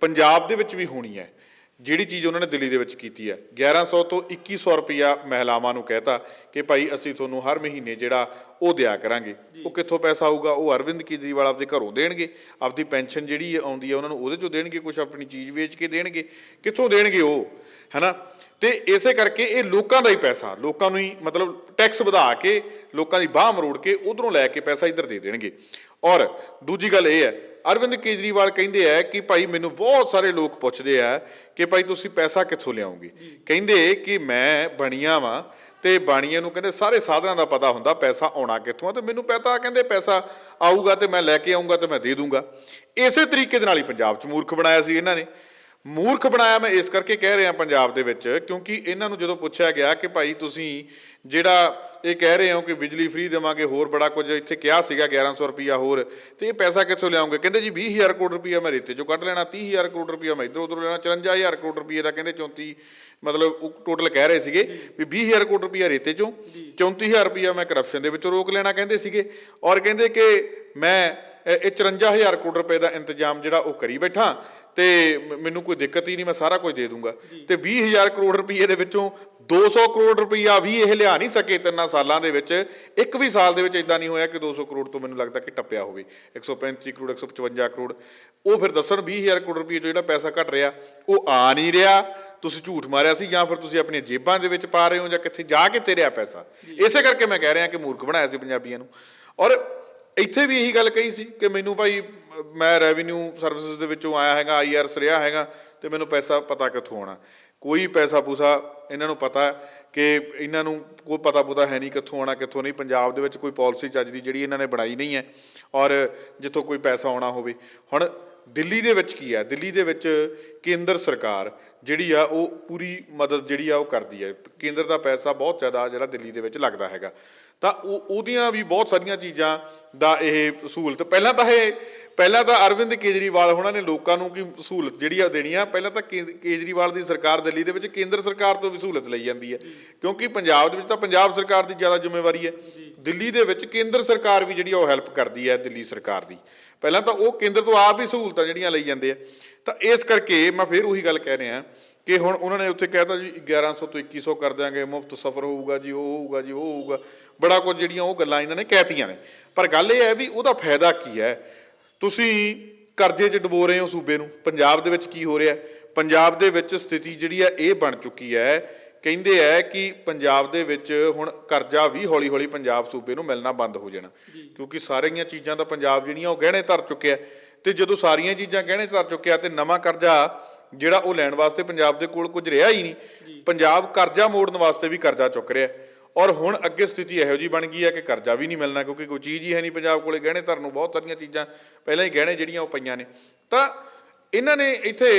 ਪੰਜਾਬ ਦੇ ਵਿੱਚ ਵੀ ਹੋਣੀ ਹੈ। ਜਿਹੜੀ ਚੀਜ਼ ਉਹਨਾਂ ਨੇ ਦਿੱਲੀ ਦੇ ਵਿੱਚ ਕੀਤੀ ਹੈ। 1100 ਤੋਂ 2100 ਰੁਪਿਆ ਮਹਿਲਾਵਾਂ ਨੂੰ ਕਹਿਤਾ ਕਿ ਭਾਈ ਅਸੀਂ ਤੁਹਾਨੂੰ ਹਰ ਮਹੀਨੇ ਜਿਹੜਾ ਉਹ ਦਿਆ ਕਰਾਂਗੇ। ਉਹ ਕਿੱਥੋਂ ਪੈਸਾ ਆਊਗਾ? ਉਹ ਅਰਵਿੰਦ ਕੇਜਰੀਵਾਲ ਆਪਦੇ ਘਰੋਂ ਦੇਣਗੇ। ਆਪਦੀ ਪੈਨਸ਼ਨ ਜਿਹੜੀ ਆਉਂਦੀ ਹੈ ਉਹਨਾਂ ਨੂੰ ਉਹਦੇ ਚੋਂ ਦੇਣਗੇ ਕੁਝ ਆਪਣੀ ਚੀਜ਼ ਵੇਚ ਕੇ ਦੇਣਗੇ। ਕਿੱਥੋਂ ਦੇਣਗੇ ਉਹ? ਹੈਨਾ? ਤੇ ਇਸੇ ਕਰਕੇ ਇਹ ਲੋਕਾਂ ਦਾ ਹੀ ਪੈਸਾ ਲੋਕਾਂ ਨੂੰ ਹੀ ਮਤਲਬ ਟੈਕਸ ਵਧਾ ਕੇ ਲੋਕਾਂ ਦੀ ਬਾਹ ਮਰੋੜ ਕੇ ਉਧਰੋਂ ਲੈ ਕੇ ਪੈਸਾ ਇੱਧਰ ਦੇ ਦੇਣਗੇ। ਔਰ ਦੂਜੀ ਗੱਲ ਇਹ ਹੈ ਅਰਵਿੰਦ ਕੇਜਰੀਵਾਲ ਕਹਿੰਦੇ ਆ ਕਿ ਭਾਈ ਮੈਨੂੰ ਬਹੁਤ ਸਾਰੇ ਲੋਕ ਪੁੱਛਦੇ ਆ ਕਿ ਭਾਈ ਤੁਸੀਂ ਪੈਸਾ ਕਿੱਥੋਂ ਲਿਆਓਗੇ ਕਹਿੰਦੇ ਕਿ ਮੈਂ ਬਣੀਆਂ ਵਾਂ ਤੇ ਬਾਣੀਆਂ ਨੂੰ ਕਹਿੰਦੇ ਸਾਰੇ ਸਾਧਨਾਂ ਦਾ ਪਤਾ ਹੁੰਦਾ ਪੈਸਾ ਆਉਣਾ ਕਿੱਥੋਂ ਆ? ਤੇ ਮੈਨੂੰ ਪਤਾ ਕਹਿੰਦੇ ਪੈਸਾ ਆਊਗਾ ਤੇ ਮੈਂ ਲੈ ਕੇ ਆਊਂਗਾ ਤੇ ਮੈਂ ਦੇ ਦੂੰਗਾ। ਇਸੇ ਤਰੀਕੇ ਦੇ ਨਾਲ ਹੀ ਪੰਜਾਬ 'ਚ ਮੂਰਖ ਬਣਾਇਆ ਸੀ ਇਹਨਾਂ ਨੇ। ਮੂਰਖ ਬਣਾਇਆ ਮੈਂ ਇਸ ਕਰਕੇ ਕਹਿ ਰਿਹਾ ਪੰਜਾਬ ਦੇ ਵਿੱਚ ਕਿਉਂਕਿ ਇਹਨਾਂ ਨੂੰ ਜਦੋਂ ਪੁੱਛਿਆ ਗਿਆ ਕਿ ਭਾਈ ਤੁਸੀਂ ਜਿਹੜਾ ਇਹ ਕਹਿ ਰਹੇ ਹੋ ਕਿ ਬਿਜਲੀ ਫ੍ਰੀ ਦੇਵਾਂਗੇ ਹੋਰ ਬੜਾ ਕੁਝ ਇੱਥੇ ਕਿਹਾ ਸੀਗਾ 1100 ਰੁਪਿਆ ਹੋਰ ਤੇ ਇਹ ਪੈਸਾ ਕਿੱਥੋਂ ਲਿਆਉਂਗੇ? ਕਹਿੰਦੇ ਜੀ 20000 ਕਰੋੜ ਰੁਪਿਆ ਮੈਂ ਰੇਤੇ ਚੋਂ ਕੱਢ ਲੈਣਾ 30000 ਕਰੋੜ ਰੁਪਿਆ ਮੈਂ ਇਧਰੋਂ ਉਧਰੋਂ ਲੈਣਾ 54000 ਕਰੋੜ ਰੁਪਏ ਦਾ ਕਹਿੰਦੇ 34 ਮਤਲਬ ਟੋਟਲ ਕਹਿ ਰਹੇ ਸੀਗੇ ਵੀ 20000 ਕਰੋੜ ਰੁਪਿਆ ਰੇਤੇ ਚੋਂ 34000 ਰੁਪਿਆ ਮੈਂ ਕਰਪਸ਼ਨ ਦੇ ਵਿੱਚੋਂ ਰੋਕ ਲੈਣਾ ਕਹਿੰਦੇ ਸੀਗੇ ਔਰ ਕਹਿੰਦੇ ਕਿ ਮੈਂ ਇਹ ਇਹ 54000 ਕਰੋੜ ਰੁਪਏ ਦਾ ਇੰਤਜ਼ਾਮ ਜਿਹੜਾ ਉਹ ਕਰੀ ਬੈਠਾ ਤੇ ਮੈਨੂੰ ਕੋਈ ਦਿੱਕਤ ਹੀ ਨਹੀਂ ਮੈਂ ਸਾਰਾ ਕੁਝ ਦੇ ਦੂੰਗਾ। ਤੇ 20000 ਕਰੋੜ ਰੁਪਏ ਦੇ ਵਿੱਚੋਂ 200 ਕਰੋੜ ਰੁਪਈਆ ਵੀ ਇਹ ਲਿਆ ਨਹੀਂ ਸਕੇ ਤਿੰਨਾਂ ਸਾਲਾਂ ਦੇ ਵਿੱਚ। ਇੱਕ ਵੀ ਸਾਲ ਦੇ ਵਿੱਚ ਇਦਾਂ ਨਹੀਂ ਹੋਇਆ ਕਿ 200 ਕਰੋੜ ਤੋਂ ਮੈਨੂੰ ਲੱਗਦਾ ਕਿ ਟੱਪਿਆ ਹੋਵੇ। 135 ਕਰੋੜ 155 ਕਰੋੜ। ਉਹ ਫਿਰ ਦੱਸਣ 20000 ਕਰੋੜ ਰੁਪਏ ਜੋ ਜਿਹੜਾ ਪੈਸਾ ਘਟ ਰਿਹਾ ਉਹ ਆ ਨਹੀਂ ਰਿਹਾ। ਤੁਸੀਂ ਝੂਠ ਮਾਰਿਆ ਸੀ ਜਾਂ ਫਿਰ ਤੁਸੀਂ ਆਪਣੀਆਂ ਜੇਬਾਂ ਦੇ ਵਿੱਚ ਪਾ ਰਹੇ ਹੋ ਜਾਂ ਕਿੱਥੇ ਜਾ ਕੇ ਤੇਰਿਆ ਪੈਸਾ? ਇਸੇ ਕਰਕੇ ਮੈਂ ਕਹਿ ਰਿਹਾ ਕਿ ਮੂਰਖ ਬਣਾਇਆ ਸੀ ਪੰਜਾਬੀਆਂ ਨੂੰ। ਔਰ ਇੱਥੇ ਵੀ ਇਹੀ ਗੱਲ ਕਹੀ ਸੀ ਕਿ ਮੈਨੂੰ ਭਾਈ, ਮੈਂ ਰੈਵਨਿਊ ਸਰਵਿਸਿਜ਼ ਦੇ ਵਿੱਚੋਂ ਆਇਆ ਹੈਗਾ ਆਈਆਰਐਸ ਰਿਹਾ ਹੈਗਾ ਤੇ ਮੈਨੂੰ ਪੈਸਾ ਪਤਾ ਕਿੱਥੋਂ ਆਉਣਾ। ਕੋਈ ਪੈਸਾ ਪੂਸਾ ਇਹਨਾਂ ਨੂੰ ਪਤਾ ਕਿ ਇਹਨਾਂ ਨੂੰ ਕੋਈ ਪਤਾ ਪੁਤਾ ਹੈ ਨਹੀਂ ਕਿੱਥੋਂ ਆਉਣਾ, ਕਿੱਥੋਂ ਨਹੀਂ। ਪੰਜਾਬ ਦੇ ਵਿੱਚ ਕੋਈ ਪਾਲਿਸੀ ਚੱਜ ਦੀ ਜਿਹੜੀ ਇਹਨਾਂ ਨੇ ਬਣਾਈ ਨਹੀਂ ਹੈ ਔਰ ਜਿੱਥੋਂ ਕੋਈ ਪੈਸਾ ਆਉਣਾ ਹੋਵੇ। ਹੁਣ ਦਿੱਲੀ ਦੇ ਵਿੱਚ ਕੀ ਹੈ? ਦਿੱਲੀ ਦੇ ਵਿੱਚ ਕੇਂਦਰ ਸਰਕਾਰ ਜਿਹੜੀ ਆ, ਉਹ ਪੂਰੀ ਮਦਦ ਜਿਹੜੀ ਆ, ਉਹ ਕਰਦੀ ਹੈ। ਕੇਂਦਰ ਦਾ ਪੈਸਾ ਬਹੁਤ ਜ਼ਿਆਦਾ ਜਿਹੜਾ ਦਿੱਲੀ ਦੇ ਵਿੱਚ ਲੱਗਦਾ ਹੈਗਾ। ਤਾਂ ਉਹ ਉਹਦੀਆਂ ਵੀ ਬਹੁਤ ਸਾਰੀਆਂ ਚੀਜ਼ਾਂ ਦਾ ਇਹ ਸਹੂਲਤ। ਪਹਿਲਾਂ ਤਾਂ ਇਹ ਪਹਿਲਾਂ ਤਾਂ ਅਰਵਿੰਦ ਕੇਜਰੀਵਾਲ ਉਹਨਾਂ ਨੇ ਲੋਕਾਂ ਨੂੰ ਕੀ ਸਹੂਲਤ ਜਿਹੜੀ ਆ ਦੇਣੀ ਆ। ਪਹਿਲਾਂ ਤਾਂ ਕੇਜਰੀਵਾਲ ਦੀ ਸਰਕਾਰ ਦਿੱਲੀ ਦੇ ਵਿੱਚ ਕੇਂਦਰ ਸਰਕਾਰ ਤੋਂ ਵੀ ਸਹੂਲਤ ਲਈ ਜਾਂਦੀ ਹੈ ਕਿਉਂਕਿ ਪੰਜਾਬ ਦੇ ਵਿੱਚ ਤਾਂ ਪੰਜਾਬ ਸਰਕਾਰ ਦੀ ਜ਼ਿਆਦਾ ਜ਼ਿੰਮੇਵਾਰੀ ਹੈ ਦਿੱਲੀ ਦੇ ਵਿੱਚ ਕੇਂਦਰ ਸਰਕਾਰ ਵੀ ਜਿਹੜੀ ਉਹ ਹੈਲਪ ਕਰਦੀ ਹੈ ਦਿੱਲੀ ਸਰਕਾਰ ਦੀ। ਪਹਿਲਾਂ ਤਾਂ ਉਹ ਕੇਂਦਰ ਤੋਂ ਆਪ ਹੀ ਸਹੂਲਤਾਂ ਜਿਹੜੀਆਂ ਲਈ ਜਾਂਦੇ ਆ। ਤਾਂ ਇਸ ਕਰਕੇ ਮੈਂ ਫਿਰ ਉਹੀ ਗੱਲ ਕਹਿ ਰਿਹਾ ਕਿ ਹੁਣ ਉਹਨਾਂ ਨੇ ਉੱਥੇ ਕਹਿਤਾ ਜੀ 1100 ਤੋਂ 2100 ਕਰ ਦਿਆਂਗੇ ਮੁਫਤ ਸਫ਼ਰ ਹੋਊਗਾ ਜੀ ਉਹ ਹੋਊਗਾ ਜੀ ਉਹ ਹੋਊਗਾ। ਬੜਾ ਕੁਝ ਜਿਹੜੀਆਂ ਉਹ ਗੱਲਾਂ ਇਹਨਾਂ ਨੇ ਕਹਿਤੀਆਂ ਨੇ। ਪਰ ਗੱਲ ਇਹ ਹੈ ਵੀ ਉਹਦਾ ਫਾਇਦਾ ਕੀ ਹੈ? ਤੁਸੀਂ ਕਰਜ਼ੇ 'ਚ ਡੁਬੋ ਰਹੇ ਹੋ ਸੂਬੇ ਨੂੰ। ਪੰਜਾਬ ਦੇ ਵਿੱਚ ਕੀ ਹੋ ਰਿਹਾ? ਪੰਜਾਬ ਦੇ ਵਿੱਚ ਸਥਿਤੀ ਜਿਹੜੀ ਹੈ ਇਹ ਬਣ ਚੁੱਕੀ ਹੈ। ਕਹਿੰਦੇ ਹੈ ਕਿ ਪੰਜਾਬ ਦੇ ਵਿੱਚ ਹੁਣ ਕਰਜ਼ਾ ਵੀ ਹੌਲੀ-ਹੌਲੀ ਪੰਜਾਬ ਸੂਬੇ ਨੂੰ ਮਿਲਣਾ ਬੰਦ ਹੋ ਜਾਣਾ। ਕਿਉਂਕਿ ਸਾਰੀਆਂ ਚੀਜ਼ਾਂ ਦਾ ਪੰਜਾਬ ਜਿਹੜੀਆਂ ਉਹ ਗਹਿਣੇ ਧਰ ਚੁੱਕਿਆ ਤੇ ਜਦੋਂ ਸਾਰੀਆਂ ਚੀਜ਼ਾਂ ਗਹਿਣੇ ਧਰ ਚੁੱਕਿਆ ਤੇ ਨਵਾਂ ਕਰਜ਼ਾ ਜਿਹੜਾ ਉਹ ਲੈਣ ਵਾਸਤੇ ਪੰਜਾਬ ਦੇ ਕੋਲ ਕੁਝ ਰਿਹਾ ਹੀ ਨਹੀਂ ਪੰਜਾਬ ਕਰਜ਼ਾ ਮੋੜਨ ਵਾਸਤੇ ਵੀ ਕਰਜ਼ਾ ਚੁੱਕ ਰਿਹਾ। ਔਰ ਹੁਣ ਅੱਗੇ ਸਥਿਤੀ ਇਹੋ ਜੀ ਬਣ ਗਈ ਹੈ ਕਿ ਕਰਜ਼ਾ ਵੀ ਨਹੀਂ ਮਿਲਣਾ ਕਿਉਂਕਿ ਕੋਈ ਚੀਜ਼ ਹੀ ਹੈ ਨਹੀਂ ਪੰਜਾਬ ਕੋਲੇ। ਗਹਿਣੇ ਧਰਨ ਨੂੰ ਬਹੁਤ ਸਾਰੀਆਂ ਚੀਜ਼ਾਂ ਪਹਿਲਾਂ ਹੀ ਗਹਿਣੇ ਜਿਹੜੀਆਂ ਉਹ ਪਈਆਂ ਨੇ। ਤਾਂ ਇਹਨਾਂ ਨੇ ਇੱਥੇ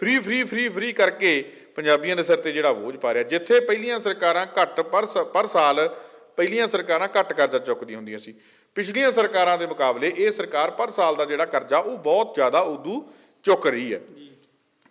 ਫ੍ਰੀ ਫ੍ਰੀ ਫ੍ਰੀ ਫ੍ਰੀ ਕਰਕੇ ਪੰਜਾਬੀਆਂ ਦੇ ਸਿਰ ਤੇ ਜਿਹੜਾ ਬੋਝ ਪਾ ਰਿਹਾ। ਜਿੱਥੇ ਪਹਿਲੀਆਂ ਸਰਕਾਰਾਂ ਘੱਟ ਪਰ ਪਰ ਸਾਲ ਪਹਿਲੀਆਂ ਸਰਕਾਰਾਂ ਘੱਟ ਕਰਜ਼ਾ ਚੁੱਕਦੀਆਂ ਹੁੰਦੀਆਂ ਸੀ। ਪਿਛਲੀਆਂ ਸਰਕਾਰਾਂ ਦੇ ਮੁਕਾਬਲੇ ਇਹ ਸਰਕਾਰ ਪਰ ਸਾਲ ਦਾ ਜਿਹੜਾ ਕਰਜ਼ਾ ਉਹ ਬਹੁਤ ਜ਼ਿਆਦਾ ਉਦੋਂ ਚੁੱਕ ਰਹੀ ਹੈ।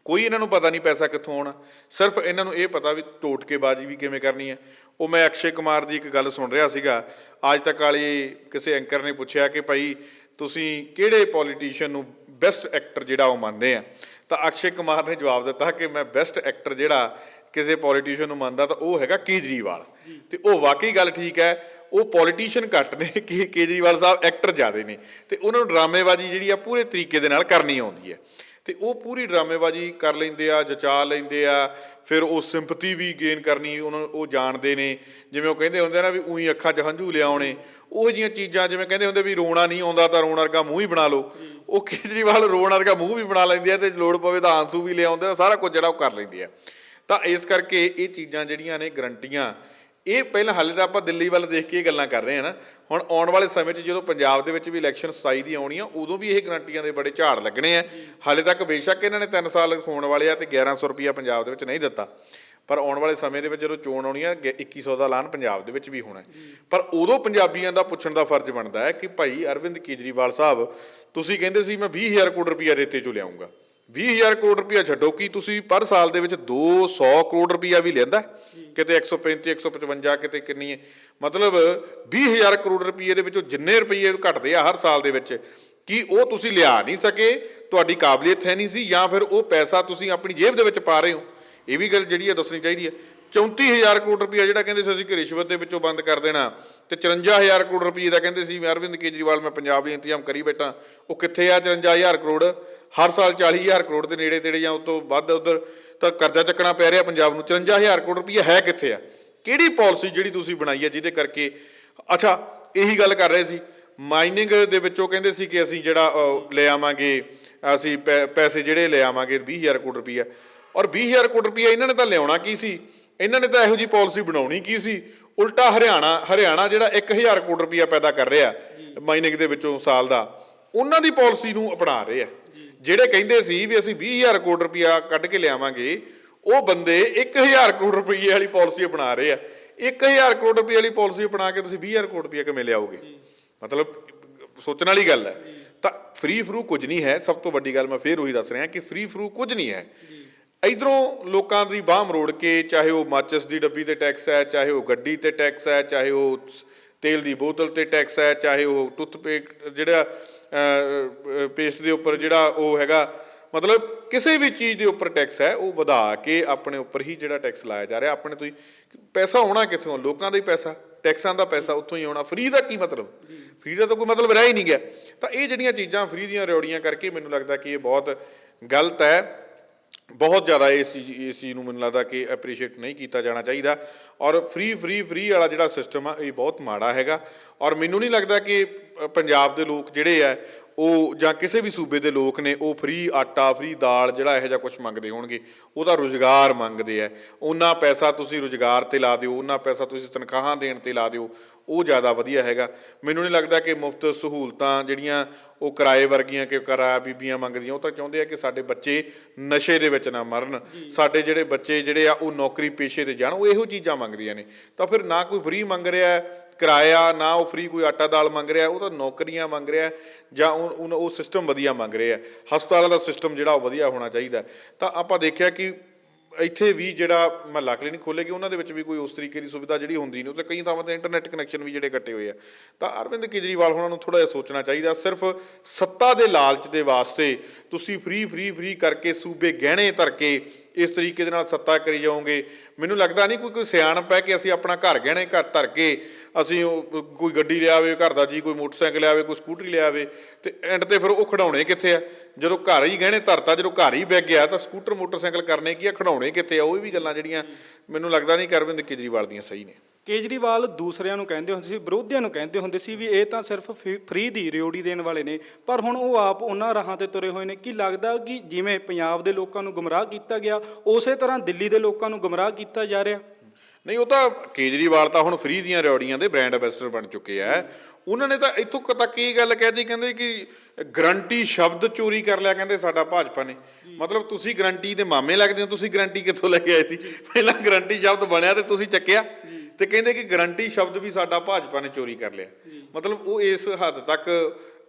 ਕੋਈ ਇਹਨਾਂ ਨੂੰ ਪਤਾ ਨਹੀਂ ਪੈਸਾ ਕਿੱਥੋਂ ਆਉਣਾ। ਸਿਰਫ ਇਹਨਾਂ ਨੂੰ ਇਹ ਪਤਾ ਵੀ ਟੋਟਕੇਬਾਜ਼ੀ ਵੀ ਕਿਵੇਂ ਕਰਨੀ ਹੈ। ਉਹ ਮੈਂ ਅਕਸ਼ੇ ਕੁਮਾਰ ਦੀ ਇੱਕ ਗੱਲ ਸੁਣ ਰਿਹਾ ਸੀਗਾ। ਅੱਜ ਤੱਕ ਵਾਲੀ ਕਿਸੇ ਐਂਕਰ ਨੇ ਪੁੱਛਿਆ ਕਿ ਭਾਈ ਤੁਸੀਂ ਕਿਹੜੇ ਪੋਲੀਟੀਸ਼ੀਅਨ ਨੂੰ ਬੈਸਟ ਐਕਟਰ ਜਿਹੜਾ ਉਹ ਮੰਨਦੇ ਆ? ਤਾਂ ਅਕਸ਼ੇ ਕੁਮਾਰ ਨੇ ਜਵਾਬ ਦਿੱਤਾ ਕਿ ਮੈਂ ਬੈਸਟ ਐਕਟਰ ਜਿਹੜਾ ਕਿਸੇ ਪੋਲੀਟੀਸ਼ੀਅਨ ਨੂੰ ਮੰਨਦਾ ਤਾਂ ਉਹ ਹੈਗਾ ਕੇਜਰੀਵਾਲ। ਤੇ ਉਹ ਵਾਕਈ ਗੱਲ ਠੀਕ ਹੈ, ਉਹ ਪੋਲੀਟੀਸ਼ੀਅਨ ਘੱਟ ਨੇ ਕਿ ਕੇਜਰੀਵਾਲ ਸਾਹਿਬ ਐਕਟਰ ਜ਼ਿਆਦੇ ਨੇ। ਤੇ ਉਹਨਾਂ ਨੂੰ ਡਰਾਮੇਬਾਜ਼ੀ ਜਿਹੜੀ ਆ ਪੂਰੇ ਤਰੀਕੇ ਦੇ ਨਾਲ ਕਰਨੀ ਆਉਂਦੀ ਹੈ। ਤੇ ਉਹ ਪੂਰੀ ਡਰਾਮੇਬਾਜ਼ੀ ਕਰ ਲੈਂਦੇ ਆ, ਜਚਾ ਲੈਂਦੇ ਆ, ਫਿਰ ਉਹ ਸਿੰਪਥੀ ਵੀ ਗੇਨ ਕਰਨੀ ਉਹਨਾਂ ਉਹ ਜਾਣਦੇ ਨੇ। ਜਿਵੇਂ ਉਹ ਕਹਿੰਦੇ ਹੁੰਦੇ ਆ ਨਾ ਵੀ ਉਹੀ ਅੱਖਾਂ 'ਚ ਹੰਝੂ ਲਿਆਉਣੇ। ਉਹ ਜਿਹੀਆਂ ਚੀਜ਼ਾਂ ਜਿਵੇਂ ਕਹਿੰਦੇ ਹੁੰਦੇ ਵੀ ਰੋਣਾ ਨਹੀਂ ਆਉਂਦਾ ਤਾਂ ਰੋਣ ਵਰਗਾ ਮੂੰਹ ਹੀ ਬਣਾ ਲਓ। ਉਹ ਕੇਜਰੀਵਾਲ ਰੋਣ ਵਰਗਾ ਮੂੰਹ ਵੀ ਬਣਾ ਲੈਂਦੇ ਆ ਤੇ ਲੋੜ ਪਵੇ ਤਾਂ ਆਂਸੂ ਵੀ ਲਿਆਉਂਦੇ ਆ, ਸਾਰਾ ਕੁਝ ਜਿਹੜਾ ਉਹ ਕਰ ਲੈਂਦੇ ਆ। ਤਾਂ ਇਸ ਕਰਕੇ ਇਹ ਚੀਜ਼ਾਂ ਜਿਹੜੀਆਂ ਨੇ ਗਰੰਟੀਆਂ ਇਹ ਪਹਿਲਾਂ ਹਾਲੇ ਤਾਂ ਆਪਾਂ ਦਿੱਲੀ ਵੱਲ ਦੇਖ ਕੇ ਇਹ ਗੱਲਾਂ ਕਰ ਰਹੇ ਹਾਂ ਨਾ। ਹੁਣ ਆਉਣ ਵਾਲੇ ਸਮੇਂ 'ਚ ਜਦੋਂ ਪੰਜਾਬ ਦੇ ਵਿੱਚ ਵੀ ਇਲੈਕਸ਼ਨ 27 ਦੀ ਆਉਣੀ ਆ, ਉਦੋਂ ਵੀ ਇਹ ਗਰੰਟੀਆਂ ਦੇ ਬੜੇ ਝਾੜ ਲੱਗਣੇ ਆ। ਹਾਲੇ ਤੱਕ ਬੇਸ਼ੱਕ ਇਹਨਾਂ ਨੇ 3 ਸਾਲ ਹੋਣ ਵਾਲੇ ਆ ਤੇ 1100 ਰੁਪਿਆ ਪੰਜਾਬ ਦੇ ਵਿੱਚ ਨਹੀਂ ਦਿੱਤਾ। ਪਰ ਆਉਣ ਵਾਲੇ ਸਮੇਂ ਦੇ ਵਿੱਚ ਜਦੋਂ ਚੋਣ ਆਉਣੀ ਆ, ਗ- 2100 ਦਾ ਐਲਾਨ ਪੰਜਾਬ ਦੇ ਵਿੱਚ ਵੀ ਹੋਣਾ ਪਰ ਉਦੋਂ ਪੰਜਾਬੀਆਂ ਦਾ ਪੁੱਛਣ ਦਾ ਫਰਜ਼ ਬਣਦਾ ਹੈ ਕਿ ਭਾਈ ਅਰਵਿੰਦ ਕੇਜਰੀਵਾਲ ਸਾਹਿਬ, ਤੁਸੀਂ ਕਹਿੰਦੇ ਸੀ ਮੈਂ 20000 ਕਰੋੜ ਰੁਪਿਆ ਰੇਤੇ 'ਚੋਂ ਲਿਆਉਂਗਾ 20000 ਕਰੋੜ ਰੁਪਇਆ ਛੱਡੋ ਕੀ ਤੁਸੀਂ ਪਰ ਸਾਲ ਦੇ ਵਿੱਚ 200 ਕਰੋੜ ਰੁਪਇਆ ਵੀ ਲੈਂਦਾ? ਕਿਤੇ 135 155 ਕਿਤੇ ਕਿੰਨੀ ਹੈ? ਮਤਲਬ 20000 ਕਰੋੜ ਰੁਪਏ ਦੇ ਵਿੱਚੋਂ ਜਿੰਨੇ ਰੁਪਏ ਘਟਦੇ ਆ ਹਰ ਸਾਲ ਦੇ ਵਿੱਚ ਕੀ ਉਹ ਤੁਸੀਂ ਲਿਆ ਨਹੀਂ ਸਕੇ? ਤੁਹਾਡੀ ਕਾਬਲੀਅਤ ਹੈ ਨਹੀਂ ਸੀ ਜਾਂ ਫਿਰ ਉਹ ਪੈਸਾ ਤੁਸੀਂ ਆਪਣੀ ਜੇਬ ਦੇ ਵਿੱਚ ਪਾ ਰਹੇ ਹੋ? ਇਹ ਵੀ ਗੱਲ ਜਿਹੜੀ ਹੈ ਦੱਸਣੀ ਚਾਹੀਦੀ ਹੈ। 34000 ਕਰੋੜ ਰੁਪਇਆ ਜਿਹੜਾ ਕਹਿੰਦੇ ਸੀ ਅਸੀਂ ਕਿ ਰਿਸ਼ਵਤ ਦੇ ਵਿੱਚੋਂ ਬੰਦ ਕਰ ਦੇਣਾ ਤੇ 54000 ਕਰੋੜ ਰੁਪਏ ਦਾ ਕਹਿੰਦੇ ਸੀ ਮੈਂ ਅਰਵਿੰਦ ਕੇਜਰੀਵਾਲ ਮੈਂ ਪੰਜਾਬ ਲਈ ਇੰਤਜ਼ਾਮ ਕਰੀ ਬੈਠਾ। ਉਹ ਕਿੱਥੇ ਆ? 54000 ਕਰੋੜ। ਹਰ ਸਾਲ 40000 ਕਰੋੜ ਦੇ ਨੇੜੇ ਤੇੜੇ ਜਾਂ ਉਸ ਤੋਂ ਵੱਧ ਉਧਰ ਤਾਂ ਕਰਜ਼ਾ ਚੱਕਣਾ ਪੈ ਰਿਹਾ ਪੰਜਾਬ ਨੂੰ। 54000 ਕਰੋੜ ਰੁਪਏ ਹੈ ਕਿੱਥੇ ਆ? ਕਿਹੜੀ ਪਾਲਿਸੀ ਜਿਹੜੀ ਤੁਸੀਂ ਬਣਾਈ ਹੈ ਜਿਹਦੇ ਕਰਕੇ? ਅੱਛਾ, ਇਹੀ ਗੱਲ ਕਰ ਰਹੇ ਸੀ। ਮਾਈਨਿੰਗ ਦੇ ਵਿੱਚੋਂ ਕਹਿੰਦੇ ਸੀ ਕਿ ਅਸੀਂ ਜਿਹੜਾ ਲੈ ਆਵਾਂਗੇ, ਅਸੀਂ ਪੈ- ਪੈਸੇ ਜਿਹੜੇ ਲੈ ਆਵਾਂਗੇ 20000 ਕਰੋੜ ਰੁਪਈਆ। ਔਰ 20000 ਕਰੋੜ ਰੁਪਈਆ ਇਹਨਾਂ ਨੇ ਤਾਂ ਲਿਆਉਣਾ ਕੀ ਸੀ? ਇਹਨਾਂ ਨੇ ਤਾਂ ਇਹੋ ਜੀ ਪਾਲਿਸੀ ਬਣਾਉਣੀ ਕੀ ਸੀ? ਉਲਟਾ ਹਰਿਆਣਾ ਹਰਿਆਣਾ ਜਿਹੜਾ 1000 ਕਰੋੜ ਰੁਪਈਆ ਪੈਦਾ ਕਰ ਰਿਹਾ ਮਾਈਨਿੰਗ ਦੇ ਵਿੱਚੋਂ ਸਾਲ ਦਾ, ਉਹਨਾਂ ਦੀ ਪਾਲਿਸੀ ਨੂੰ ਅਪਣਾ ਰਹੇ ਆ। ਜਿਹੜੇ ਕਹਿੰਦੇ ਸੀ ਵੀ ਅਸੀਂ 20000 ਕਰੋੜ ਰੁਪਇਆ ਕੱਢ ਕੇ ਲਿਆਵਾਂਗੇ, ਉਹ ਬੰਦੇ 1000 ਕਰੋੜ ਰੁਪਈਏ ਵਾਲੀ ਪਾਲਿਸੀ ਅਪਣਾ ਰਹੇ ਆ। 1000 ਕਰੋੜ ਰੁਪਈਏ ਵਾਲੀ ਪਾਲਿਸੀ ਅਪਣਾ ਕੇ ਤੁਸੀਂ 20000 ਕਰੋੜ ਰੁਪਈਆ ਕਿਵੇਂ ਲਿਆਓਗੇ? ਮਤਲਬ ਸੋਚਣ ਵਾਲੀ ਗੱਲ ਹੈ। ਤਾਂ ਫ੍ਰੀ ਫਰੂ ਕੁਝ ਨਹੀਂ ਹੈ। ਸਭ ਤੋਂ ਵੱਡੀ ਗੱਲ ਮੈਂ ਫੇਰ ਉਹੀ ਦੱਸ ਰਿਹਾ ਕਿ ਫ੍ਰੀ ਫਰੂ ਕੁਝ ਨਹੀਂ ਹੈ। ਇਧਰੋਂ ਲੋਕਾਂ ਦੀ ਬਾਹ ਮਰੋੜ ਕੇ ਚਾਹੇ ਉਹ ਮਾਚਸ ਦੀ ਡੱਬੀ ਤੇ ਟੈਕਸ ਹੈ, ਚਾਹੇ ਉਹ ਗੱਡੀ ਤੇ ਟੈਕਸ ਹੈ, ਚਾਹੇ ਉਹ ਤੇਲ ਦੀ ਬੋਤਲ ਤੇ ਟੈਕਸ ਹੈ, ਚਾਹੇ ਉਹ ਟੁੱਥਪੇਸਟ ਜਿਹੜਾ ਪੇਸਟ ਦੇ ਉੱਪਰ ਜਿਹੜਾ ਉਹ ਹੈਗਾ, ਮਤਲਬ ਕਿਸੇ ਵੀ ਚੀਜ਼ ਦੇ ਉੱਪਰ ਟੈਕਸ ਹੈ, ਉਹ ਵਧਾ ਕੇ ਆਪਣੇ ਉੱਪਰ ਹੀ ਜਿਹੜਾ ਟੈਕਸ ਲਾਇਆ ਜਾ ਰਿਹਾ। ਆਪਣੇ ਤੋਂ ਹੀ ਪੈਸਾ ਆਉਣਾ ਕਿੱਥੋਂ? ਲੋਕਾਂ ਦਾ ਹੀ ਪੈਸਾ ਟੈਕਸਾਂ ਦਾ ਪੈਸਾ ਉੱਥੋਂ ਹੀ ਆਉਣਾ। ਫ੍ਰੀ ਦਾ ਕੀ ਮਤਲਬ? ਫ੍ਰੀ ਦਾ ਤਾਂ ਕੋਈ ਮਤਲਬ ਰਹਿ ਹੀ ਨਹੀਂ ਗਿਆ। ਤਾਂ ਇਹ ਜਿਹੜੀਆਂ ਚੀਜ਼ਾਂ ਫ੍ਰੀ ਦੀਆਂ ਰਿਓੜੀਆਂ ਕਰਕੇ ਮੈਨੂੰ ਲੱਗਦਾ ਕਿ ਇਹ ਬਹੁਤ ਗਲਤ ਹੈ। ਬਹੁਤ ਜ਼ਿਆਦਾ ਇਸ ਚੀਜ਼ ਇਸ ਚੀਜ਼ ਨੂੰ ਮੈਨੂੰ ਲੱਗਦਾ ਕਿ ਐਪਰੀਸ਼ੀਏਟ ਨਹੀਂ ਕੀਤਾ ਜਾਣਾ ਚਾਹੀਦਾ। ਔਰ ਫ੍ਰੀ ਫ੍ਰੀ ਫ੍ਰੀ ਵਾਲਾ ਜਿਹੜਾ ਸਿਸਟਮ ਆ, ਇਹ ਬਹੁਤ ਮਾੜਾ ਹੈਗਾ। ਔਰ ਮੈਨੂੰ ਨਹੀਂ ਲੱਗਦਾ ਕਿ ਪੰਜਾਬ ਦੇ ਲੋਕ ਜਿਹੜੇ ਆ, ਉਹ ਜਾਂ ਕਿਸੇ ਵੀ ਸੂਬੇ ਦੇ ਲੋਕ ਨੇ, ਉਹ ਫ੍ਰੀ ਆਟਾ ਫ੍ਰੀ ਦਾਲ ਜਿਹੜਾ ਇਹੋ ਜਿਹਾ ਕੁਝ ਮੰਗਦੇ ਹੋਣਗੇ, ਉਹਦਾ ਰੁਜ਼ਗਾਰ ਮੰਗਦੇ ਆ। ਉਹਨਾਂ ਪੈਸਾ ਤੁਸੀਂ ਰੁਜ਼ਗਾਰ ਤੇ ਲਾ ਦਿਓ, ਉਹਨਾਂ ਪੈਸਾ ਤੁਸੀਂ ਤਨਖਾਹਾਂ ਦੇਣ ਤੇ ਲਾ ਦਿਓ ਉਹ ਜ਼ਿਆਦਾ ਵਧੀਆ ਹੈਗਾ। ਮੈਨੂੰ ਨਹੀਂ ਲੱਗਦਾ ਕਿ ਮੁਫਤ ਸਹੂਲਤਾਂ ਜਿਹੜੀਆਂ ਉਹ ਕਿਰਾਏ ਵਰਗੀਆਂ ਕਿ ਕਿਰਾਇਆ ਬੀਬੀਆਂ ਮੰਗਦੀਆਂ ਉਹ ਤਾਂ ਚਾਹੁੰਦੇ ਆ ਕਿ ਸਾਡੇ ਬੱਚੇ ਨਸ਼ੇ ਦੇ ਵਿੱਚ ਨਾ ਮਰਨ। ਸਾਡੇ ਜਿਹੜੇ ਬੱਚੇ ਜਿਹੜੇ ਆ ਉਹ ਨੌਕਰੀ ਪੇਸ਼ੇ ਤੇ ਜਾਣ ਉਹ ਇਹੋ ਚੀਜ਼ਾਂ ਮੰਗਦੀਆਂ ਨੇ। ਤਾਂ ਫਿਰ ਨਾ ਕੋਈ ਫ੍ਰੀ ਮੰਗ ਰਿਹਾ ਕਿਰਾਇਆ ਨਾ ਉਹ ਫ੍ਰੀ ਕੋਈ ਆਟਾ ਦਾਲ ਮੰਗ ਰਿਹਾ ਉਹ ਤਾਂ ਨੌਕਰੀਆਂ ਮੰਗ ਰਿਹਾ ਜਾਂ ਉਹ- ਉਹ ਸਿਸਟਮ ਵਧੀਆ ਮੰਗ ਰਿਹਾ ਹਸਪਤਾਲਾਂ ਦਾ ਸਿਸਟਮ ਜਿਹੜਾ ਉਹ ਵਧੀਆ ਹੋਣਾ ਚਾਹੀਦਾ ਤਾਂ ਆਪਾਂ ਦੇਖਿਆ ਕਿ ਇੱਥੇ ਵੀ ਜਿਹੜਾ ਮਹੱਲਾ ਕਲੀਨਿਕ ਖੋਲੇਗੀ ਉਹਨਾਂ ਦੇ ਵਿੱਚ ਵੀ ਕੋਈ ਉਸ ਤਰੀਕੇ ਦੀ ਸੁਵਿਧਾ ਜਿਹੜੀ ਹੁੰਦੀ ਨਹੀਂ ਉੱਥੇ ਕਈ ਥਾਵਾਂ ਤੇ ਇੰਟਰਨੈਟ ਕਨੈਕਸ਼ਨ ਵੀ ਜਿਹੜੇ ਕੱਟੇ ਹੋਏ ਆ। ਤਾਂ ਅਰਵਿੰਦ ਕੇਜਰੀਵਾਲ ਉਹਨਾਂ ਨੂੰ ਥੋੜਾ ਜਿਹਾ ਸੋਚਣਾ ਚਾਹੀਦਾ, ਸਿਰਫ ਸੱਤਾ ਦੇ ਲਾਲਚ ਦੇ ਵਾਸਤੇ ਤੁਸੀਂ ਫ੍ਰੀ ਫ੍ਰੀ ਫ੍ਰੀ ਕਰਕੇ ਸੂਬੇ ਗਹਿਣੇ ਧਰ ਕੇ ਇਸ ਤਰੀਕੇ ਦੇ ਨਾਲ ਸੱਤਾ ਕਰੀ ਜਾਓਗੇ। ਮੈਨੂੰ ਲੱਗਦਾ ਨਹੀਂ ਕੋਈ ਕੋਈ ਸਿਆਣਪ ਹੈ ਕਿ ਅਸੀਂ ਆਪਣਾ ਘਰ, ਗਹਿਣੇ ਘਰ ਧਰ ਕੇ ਅਸੀਂ ਕੋਈ ਗੱਡੀ ਲਿਆਵੇ, ਘਰ ਦਾ ਜੀ ਕੋਈ ਮੋਟਰਸਾਈਕਲ ਲਿਆਵੇ, ਕੋਈ ਸਕੂਟਰੀ ਲਿਆਵੇ ਤੇ ਐਂਡ ਤੇ ਫਿਰ ਉਹ ਖੜਾਉਣੇ ਕਿੱਥੇ ਆ? ਜਦੋਂ ਘਰ ਹੀ ਗਹਿਣੇ ਧਰਤਾ, ਜਦੋਂ ਘਰ ਹੀ ਵਿਕ ਗਿਆ ਤਾਂ ਸਕੂਟਰ, ਮੋਟਰਸਾਈਕਲ ਕਰਨੇ ਕੀ ਆ? ਖੜਾਉਣੇ ਕਿੱਥੇ ਆ? ਉਹ ਵੀ ਗੱਲਾਂ ਜਿਹੜੀਆਂ ਮੈਨੂੰ ਲੱਗਦਾ ਨਹੀਂ ਕਿ ਅਰਵਿੰਦ ਕੇਜਰੀਵਾਲ ਦੀਆਂ ਸਹੀ ਨੇ। ਕੇਜਰੀਵਾਲ ਦੂਸਰਿਆਂ ਨੂੰ ਕਹਿੰਦੇ ਹੁੰਦੇ ਸੀ ਵਿਰੋਧੀਆਂ ਨੂੰ ਕਹਿੰਦੇ ਹੁੰਦੇ ਸੀ ਵੀ ਇਹ ਤਾਂ ਸਿਰਫ ਫ੍ਰੀ ਦੀ ਰਿਓੜੀ ਦੇਣ ਵਾਲੇ ਨੇ ਪਰ ਹੁਣ ਉਹ ਆਪ ਉਹਨਾਂ ਰਾਹਾਂ ਤੇ ਤੁਰੇ ਹੋਏ ਨੇ। ਕੀ ਲੱਗਦਾ ਕਿ ਜਿਵੇਂ ਪੰਜਾਬ ਦੇ ਲੋਕਾਂ ਨੂੰ ਗੁੰਮਰਾਹ ਕੀਤਾ ਗਿਆ ਉਸੇ ਤਰ੍ਹਾਂ ਦਿੱਲੀ ਦੇ ਲੋਕਾਂ ਨੂੰ ਗੁੰਮਰਾਹ ਕੀਤਾ ਜਾ ਰਿਹਾ? ਨਹੀਂ ਉਹ ਤਾਂ ਕੇਜਰੀਵਾਲ ਤਾਂ ਹੁਣ ਫ੍ਰੀ ਦੀਆਂ ਰਿਓੜੀਆਂ ਦੇ ਬ੍ਰਾਂਡ ਐਂਬੈਸਡਰ ਬਣ ਚੁੱਕੇ ਆ। ਉਹਨਾਂ ਨੇ ਤਾਂ ਇੱਥੋਂ ਤੱਕ ਇਹ ਗੱਲ ਕਹਿਦੀ ਕਹਿੰਦੇ ਕਿ ਗਰੰਟੀ ਸ਼ਬਦ ਚੋਰੀ ਕਰ ਲਿਆ ਕਹਿੰਦੇ ਸਾਡਾ ਭਾਜਪਾ ਨੇ। ਮਤਲਬ ਤੁਸੀਂ ਗਰੰਟੀ ਦੇ ਮਾਮੇ ਲੱਗਦੇ ਹੋ ਤੁਸੀਂ ਗਰੰਟੀ ਕਿੱਥੋਂ ਲੈ ਕੇ ਆਏ ਸੀ? ਪਹਿਲਾਂ ਗਰੰਟੀ ਸ਼ਬਦ ਬਣਿਆ ਤੇ ਤੁਸੀਂ ਚੱਕਿਆ। ਤੇ ਕਹਿੰਦੇ ਕਿ ਗਰੰਟੀ ਸ਼ਬਦ ਵੀ ਸਾਡਾ ਭਾਜਪਾ ਨੇ ਚੋਰੀ ਕਰ ਲਿਆ। ਮਤਲਬ ਉਹ ਇਸ ਹੱਦ ਤੱਕ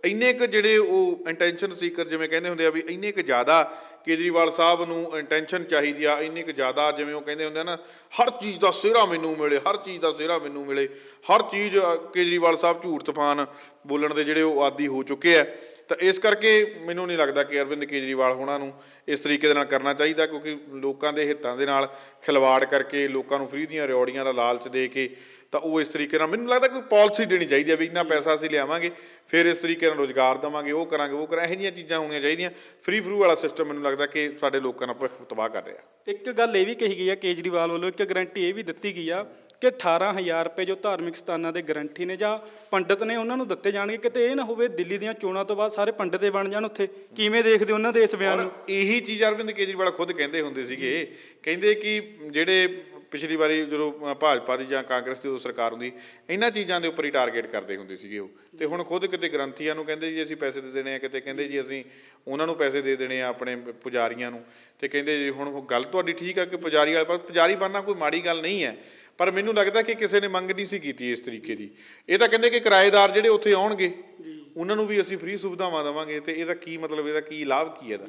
ਇੰਨੇ ਕੁ ਜਿਹੜੇ ਉਹ ਇੰਟੈਂਸ਼ਨ ਸੀਕਰ ਜਿਵੇਂ ਕਹਿੰਦੇ ਹੁੰਦੇ ਆ ਵੀ ਇੰਨੇ ਕੁ ਜ਼ਿਆਦਾ ਕੇਜਰੀਵਾਲ ਸਾਹਿਬ ਨੂੰ ਇੰਟੈਂਸ਼ਨ ਚਾਹੀਦੀ ਆ ਇੰਨੀ ਕੁ ਜ਼ਿਆਦਾ ਜਿਵੇਂ ਉਹ ਕਹਿੰਦੇ ਹੁੰਦੇ ਆ ਨਾ ਹਰ ਚੀਜ਼ ਦਾ ਸਿਹਰਾ ਮੈਨੂੰ ਮਿਲੇ ਹਰ ਚੀਜ਼ ਦਾ ਸਿਹਰਾ ਮੈਨੂੰ ਮਿਲੇ ਹਰ ਚੀਜ਼ ਕੇਜਰੀਵਾਲ ਸਾਹਿਬ ਝੂਠ ਤੂਫਾਨ ਬੋਲਣ ਦੇ ਜਿਹੜੇ ਉਹ ਆਦੀ ਹੋ ਚੁੱਕੇ ਆ। ਤਾਂ ਇਸ ਕਰਕੇ ਮੈਨੂੰ ਨਹੀਂ ਲੱਗਦਾ ਕਿ ਅਰਵਿੰਦ ਕੇਜਰੀਵਾਲ ਹੋਣਾ ਨੂੰ ਇਸ ਤਰੀਕੇ ਦੇ ਨਾਲ ਕਰਨਾ ਚਾਹੀਦਾ, ਕਿਉਂਕਿ ਲੋਕਾਂ ਦੇ ਹਿੱਤਾਂ ਦੇ ਨਾਲ ਖਿਲਵਾੜ ਕਰਕੇ ਲੋਕਾਂ ਨੂੰ ਫ੍ਰੀ ਦੀਆਂ ਰਿਓੜੀਆਂ ਦਾ ਲਾਲਚ ਦੇ ਕੇ ਤਾਂ ਉਹ ਇਸ ਤਰੀਕੇ ਨਾਲ ਮੈਨੂੰ ਲੱਗਦਾ ਕੋਈ ਪਾਲਿਸੀ ਦੇਣੀ ਚਾਹੀਦੀ ਹੈ ਵੀ ਇੰਨਾ ਪੈਸਾ ਅਸੀਂ ਲਿਆਵਾਂਗੇ, ਫਿਰ ਇਸ ਤਰੀਕੇ ਨਾਲ ਰੋਜ਼ਗਾਰ ਦੇਵਾਂਗੇ, ਉਹ ਕਰਾਂਗੇ, ਉਹ ਕਰਾਂ ਇਹੋ ਜਿਹੀਆਂ ਚੀਜ਼ਾਂ ਹੋਣੀਆਂ ਚਾਹੀਦੀਆਂ। ਫ੍ਰੀ ਫਰੂ ਵਾਲਾ ਸਿਸਟਮ ਮੈਨੂੰ ਲੱਗਦਾ ਕਿ ਸਾਡੇ ਲੋਕਾਂ ਦਾ ਭਵਿੱਖ ਤਬਾਹ ਕਰ ਰਿਹਾ। ਇੱਕ ਗੱਲ ਇਹ ਵੀ ਕਹੀ ਗਈ ਹੈ ਕੇਜਰੀਵਾਲ ਵੱਲੋਂ, ਇੱਕ ਗਰੰਟੀ ਇਹ ਵੀ ਦਿੱਤੀ ਗਈ ਆ ਕਿ 18000 ਰੁਪਏ ਜੋ ਧਾਰਮਿਕ ਸਥਾਨਾਂ ਦੇ ਗਾਰੰਟੀ ਨੇ ਜਾਂ ਪੰਡਤ ਨੇ ਉਹਨਾਂ ਨੂੰ ਦਿੱਤੇ ਜਾਣਗੇ ਕਿਤੇ ਇਹ ਨਾ ਹੋਵੇ ਦਿੱਲੀ ਦੀਆਂ ਚੋਣਾਂ ਤੋਂ ਬਾਅਦ ਸਾਰੇ ਪੰਡਤ ਬਣ ਜਾਣ ਉੱਥੇ। ਕਿਵੇਂ ਦੇਖਦੇ ਉਹਨਾਂ ਦੇ ਇਸ ਬਿਆਨ ਨੂੰ? ਇਹੀ ਚੀਜ਼ ਅਰਵਿੰਦ ਕੇਜਰੀਵਾਲ ਖੁਦ ਕਹਿੰਦੇ ਹੁੰਦੇ ਸੀਗੇ। ਕਹਿੰਦੇ ਕਿ ਜਿਹੜੇ ਪਿਛਲੀ ਵਾਰੀ ਜਦੋਂ ਭਾਜਪਾ ਦੀ ਜਾਂ ਕਾਂਗਰਸ ਦੀ ਉਦੋਂ ਸਰਕਾਰ ਹੁੰਦੀ ਇਹਨਾਂ ਚੀਜ਼ਾਂ ਦੇ ਉੱਪਰ ਹੀ ਟਾਰਗੇਟ ਕਰਦੇ ਹੁੰਦੇ ਸੀਗੇ ਉਹ। ਤੇ ਹੁਣ ਖੁਦ ਕਿਤੇ ਗ੍ਰੰਥੀਆਂ ਨੂੰ ਕਹਿੰਦੇ ਜੀ ਅਸੀਂ ਪੈਸੇ ਦੇ ਦੇਣੇ ਆ ਕਿਤੇ ਕਹਿੰਦੇ ਜੀ ਅਸੀਂ ਉਹਨਾਂ ਨੂੰ ਪੈਸੇ ਦੇ ਦੇਣੇ ਆ ਆਪਣੇ ਪੁਜਾਰੀਆਂ ਨੂੰ। ਤੇ ਕਹਿੰਦੇ ਜੀ ਹੁਣ ਉਹ ਗੱਲ ਤੁਹਾਡੀ ਠੀਕ ਆ ਕਿ ਪੁਜਾਰੀ ਵਾਲੇ ਪਾਸ ਪੁਜਾਰੀ ਬਣਨਾ ਕੋਈ ਮਾੜੀ ਗੱਲ ਨਹੀਂ ਹੈ। ਪਰ ਮੈਨੂੰ ਲੱਗਦਾ ਕਿ ਕਿਸੇ ਨੇ ਮੰਗ ਨਹੀਂ ਸੀ ਕੀਤੀ ਇਸ ਤਰੀਕੇ ਦੀ। ਇਹ ਤਾਂ ਕਹਿੰਦੇ ਕਿ ਕਿਰਾਏਦਾਰ ਜਿਹੜੇ ਉੱਥੇ ਆਉਣਗੇ ਉਹਨਾਂ ਨੂੰ ਵੀ ਅਸੀਂ ਫ੍ਰੀ ਸੁਵਿਧਾਵਾਂ ਦੇਵਾਂਗੇ ਤੇ ਇਹਦਾ ਕੀ ਮਤਲਬ ਇਹਦਾ ਕੀ ਲਾਭ ਕੀ ਹੈ ਇਹਦਾ?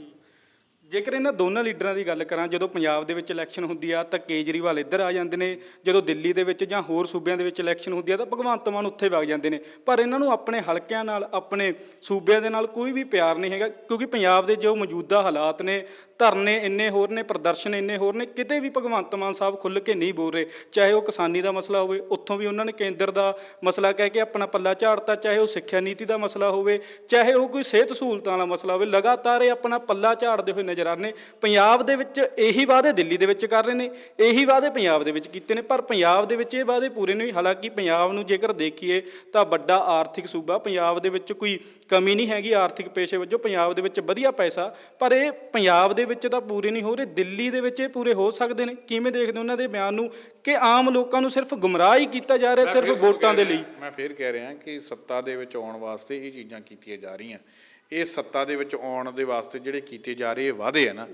ਜੇਕਰ ਇਹਨਾਂ ਦੋਨਾਂ ਲੀਡਰਾਂ ਦੀ ਗੱਲ ਕਰਾਂ, ਜਦੋਂ ਪੰਜਾਬ ਦੇ ਵਿੱਚ ਇਲੈਕਸ਼ਨ ਹੁੰਦੀ ਆ, ਤਾਂ ਕੇਜਰੀਵਾਲ ਇੱਧਰ ਆ ਜਾਂਦੇ ਨੇ, ਜਦੋਂ ਦਿੱਲੀ ਦੇ ਵਿੱਚ ਜਾਂ ਹੋਰ ਸੂਬਿਆਂ ਦੇ ਵਿੱਚ ਇਲੈਕਸ਼ਨ ਹੁੰਦੀ ਆ, ਤਾਂ ਭਗਵੰਤ ਮਾਨ ਉੱਥੇ ਵਗ ਜਾਂਦੇ ਨੇ। ਪਰ ਇਹਨਾਂ ਨੂੰ ਆਪਣੇ ਹਲਕਿਆਂ ਨਾਲ, ਆਪਣੇ ਸੂਬਿਆਂ ਦੇ ਨਾਲ ਕੋਈ ਵੀ ਪਿਆਰ ਨਹੀਂ ਹੈਗਾ, ਕਿਉਂਕਿ ਪੰਜਾਬ ਦੇ ਜੋ ਮੌਜੂਦਾ ਹਾਲਾਤ ਨੇ, ਧਰਨੇ ਇੰਨੇ ਹੋਰ ਨੇ, ਪ੍ਰਦਰਸ਼ਨ ਇੰਨੇ ਹੋਰ ਨੇ, ਕਿਤੇ ਵੀ ਭਗਵੰਤ ਮਾਨ ਸਾਹਿਬ ਖੁੱਲ੍ਹ ਕੇ ਨਹੀਂ ਬੋਲ ਰਹੇ। ਚਾਹੇ ਉਹ ਕਿਸਾਨੀ ਦਾ ਮਸਲਾ ਹੋਵੇ, ਉੱਥੋਂ ਵੀ ਉਹਨਾਂ ਨੇ ਕੇਂਦਰ ਦਾ ਮਸਲਾ ਕਹਿ ਕੇ ਆਪਣਾ ਪੱਲਾ ਝਾੜਤਾ, ਚਾਹੇ ਉਹ ਸਿੱਖਿਆ ਨੀਤੀ ਦਾ ਮਸਲਾ ਹੋਵੇ, ਚਾਹੇ ਉਹ ਕੋਈ ਸਿਹਤ ਸਹੂਲਤਾਂ ਦਾ ਮਸਲਾ ਹੋਵੇ, ਲਗਾਤਾਰ ਇਹ ਆਪਣਾ ਪੱਲਾ ਝਾੜਦੇ ਹੋਏ ਨਜ਼ਰ ਆ ਰਹੇ ਨੇ। ਪੰਜਾਬ ਦੇ ਵਿੱਚ ਇਹੀ ਵਾਅਦੇ ਦਿੱਲੀ ਦੇ ਵਿੱਚ ਕਰ ਰਹੇ ਨੇ ਇਹੀ ਵਾਅਦੇ ਪੰਜਾਬ ਦੇ ਵਿੱਚ ਕੀਤੇ ਨੇ। ਪਰ ਪੰਜਾਬ ਦੇ ਵਿੱਚ ਇਹ ਵਾਅਦੇ ਪੂਰੇ ਨਹੀਂ ਹਾਲਾਂਕਿ ਪੰਜਾਬ ਨੂੰ ਜੇਕਰ ਦੇਖੀਏ ਤਾਂ ਵੱਡਾ ਆਰਥਿਕ ਸੂਬਾ ਪੰਜਾਬ ਦੇ ਵਿੱਚ ਕੋਈ ਕਮੀ ਨਹੀਂ ਹੈਗੀ ਆਰਥਿਕ ਪੇਸ਼ੇ ਵਜੋਂ। ਪੰਜਾਬ ਦੇ ਵਿੱਚ ਵਧੀਆ ਪੈਸਾ ਪਰ ਇਹ ਪੰਜਾਬ ਦੇ ਵਿੱਚ ਤਾਂ ਪੂਰੇ ਨਹੀਂ ਹੋ ਰਹੇ। ਦਿੱਲੀ ਦੇ ਵਿੱਚ ਇਹ ਪੂਰੇ ਹੋ ਸਕਦੇ ਨੇ। ਕਿਵੇਂ ਦੇਖਦੇ ਉਹਨਾਂ ਦੇ ਬਿਆਨ ਨੂੰ? ਕਿ ਆਮ ਲੋਕਾਂ ਨੂੰ ਸਿਰਫ ਗੁੰਮਰਾਹ ਹੀ ਕੀਤਾ ਜਾ ਰਿਹਾ ਸਿਰਫ ਵੋਟਾਂ ਦੇ ਲਈ। ਮੈਂ ਫੇਰ ਕਹਿ ਰਿਹਾ ਕਿ ਸੱਤਾ ਦੇ ਵਿੱਚ ਆਉਣ ਵਾਸਤੇ ਇਹ ਚੀਜ਼ਾਂ ਕੀਤੀਆਂ ਜਾ ਰਹੀਆਂ। ਇਹ ਸੱਤਾ ਦੇ ਵਿੱਚ ਆਉਣ ਦੇ ਵਾਸਤੇ ਜਿਹੜੇ ਕੀਤੇ ਜਾ ਰਹੇ ਵਾਅਦੇ ਆ ਨਾ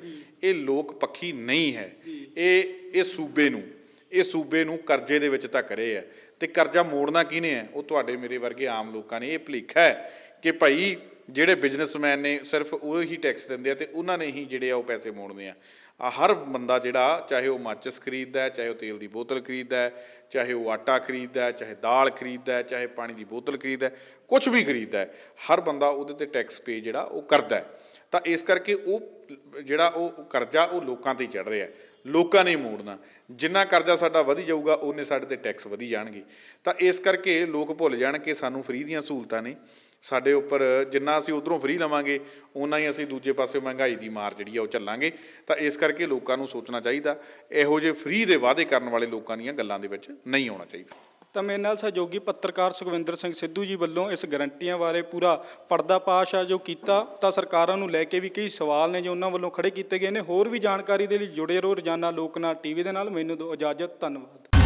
ਇਹ ਲੋਕ ਪੱਖੀ ਨਹੀਂ ਹੈ। ਇਹ ਇਹ ਸੂਬੇ ਨੂੰ ਇਹ ਸੂਬੇ ਨੂੰ ਕਰਜ਼ੇ ਦੇ ਵਿੱਚ ਧੱਕ ਰਹੇ ਆ। ਤੇ ਕਰਜ਼ਾ ਮੋੜਨਾ ਕਿਹਨੇ ਹੈ ਉਹ ਤੁਹਾਡੇ ਮੇਰੇ ਵਰਗੇ ਆਮ ਲੋਕਾਂ ਨੇ ਇਹ ਭੁਲੇਖਾ ਹੈ ਕਿ ਭਾਈ ਜਿਹੜੇ ਬਿਜ਼ਨਸਮੈਨ ਨੇ ਸਿਰਫ ਉਹ ਹੀ ਟੈਕਸ ਦਿੰਦੇ ਆ ਤੇ ਉਹਨਾਂ ਨੇ ਹੀ ਜਿਹੜੇ ਆ ਉਹ ਪੈਸੇ ਮੋੜਨੇ ਆ। ਆ ਹਰ ਬੰਦਾ ਜਿਹੜਾ ਚਾਹੇ ਉਹ ਮਾਚਿਸ ਖਰੀਦਦਾ ਹੈ ਚਾਹੇ ਉਹ ਤੇਲ ਦੀ ਬੋਤਲ ਖਰੀਦਦਾ ਹੈ ਚਾਹੇ ਉਹ ਆਟਾ ਖਰੀਦਦਾ ਹੈ, ਚਾਹੇ ਦਾਲ ਖਰੀਦਦਾ ਹੈ, ਚਾਹੇ ਪਾਣੀ ਦੀ ਬੋਤਲ ਖਰੀਦਦਾ ਹੈ ਕੁਝ ਵੀ ਖਰੀਦਦਾ ਹੈ, ਹਰ ਬੰਦਾ ਉਹਦੇ ਤੇ ਟੈਕਸ ਪੇ ਜਿਹੜਾ ਉਹ ਕਰਦਾ ਹੈ। ਤਾਂ ਇਸ ਕਰਕੇ ਉਹ, ਜਿਹੜਾ ਉਹ ਕਰਜ਼ਾ ਉਹ ਲੋਕਾਂ ਤੇ ਚੜ ਰਿਹਾ ਲੋਕਾਂ ਨੇ ਮੋੜਨਾ। ਜਿੰਨਾ ਕਰਜ਼ਾ ਸਾਡਾ ਵਧੀ ਜਾਊਗਾ ਉਹਨੇ ਸਾਡੇ ਤੇ ਟੈਕਸ ਵਧੀ ਜਾਣਗੇ। ਤਾਂ ਇਸ ਕਰਕੇ ਲੋਕ ਭੁੱਲ ਜਾਣ ਕਿ ਸਾਨੂੰ ਫ੍ਰੀ ਦੀਆਂ ਸਹੂਲਤਾਂ ਨੇ। ਸਾਡੇ ਉੱਪਰ ਜਿੰਨਾ ਅਸੀਂ ਉਧਰੋਂ ਫ੍ਰੀ ਲਵਾਂਗੇ ਉਨਾ ਹੀ ਅਸੀਂ ਦੂਜੇ ਪਾਸੇ ਮਹਿੰਗਾਈ ਦੀ ਮਾਰ ਜਿਹੜੀ ਆ ਉਹ ਚੱਲਾਂਗੇ। ਤਾਂ ਇਸ ਕਰਕੇ ਲੋਕਾਂ ਨੂੰ ਸੋਚਣਾ ਚਾਹੀਦਾ, ਇਹੋ ਜਿਹੇ ਫ੍ਰੀ ਦੇ ਵਾਅਦੇ ਕਰਨ ਵਾਲੇ ਲੋਕਾਂ ਦੀਆਂ ਗੱਲਾਂ ਦੇ ਵਿੱਚ ਨਹੀਂ ਆਉਣਾ ਚਾਹੀਦਾ। ਤਾਂ ਮੇਰੇ ਨਾਲ ਸਹਿਯੋਗੀ ਪੱਤਰਕਾਰ ਸੁਖਵਿੰਦਰ ਸਿੰਘ ਸਿੱਧੂ ਜੀ ਵੱਲੋਂ ਇਸ ਗਰੰਟੀਆਂ ਬਾਰੇ ਪੂਰਾ ਪਰਦਾਪਾਸ਼ ਆ ਜੋ ਕੀਤਾ, ਤਾਂ ਸਰਕਾਰਾਂ ਨੂੰ ਲੈ ਕੇ ਵੀ ਕਈ ਸਵਾਲ ਨੇ ਜੋ ਉਹਨਾਂ ਵੱਲੋਂ ਖੜੇ ਕੀਤੇ ਗਏ ਨੇ। ਹੋਰ ਵੀ ਜਾਣਕਾਰੀ ਦੇ ਲਈ ਜੁੜੇ ਰਹੋ ਰੋਜ਼ਾਨਾ ਲੋਕਨਾਥ ਟੀਵੀ ਦੇ ਨਾਲ। ਮੈਨੂੰ ਦਿਓ ਇਜਾਜ਼ਤ ਧੰਨਵਾਦ।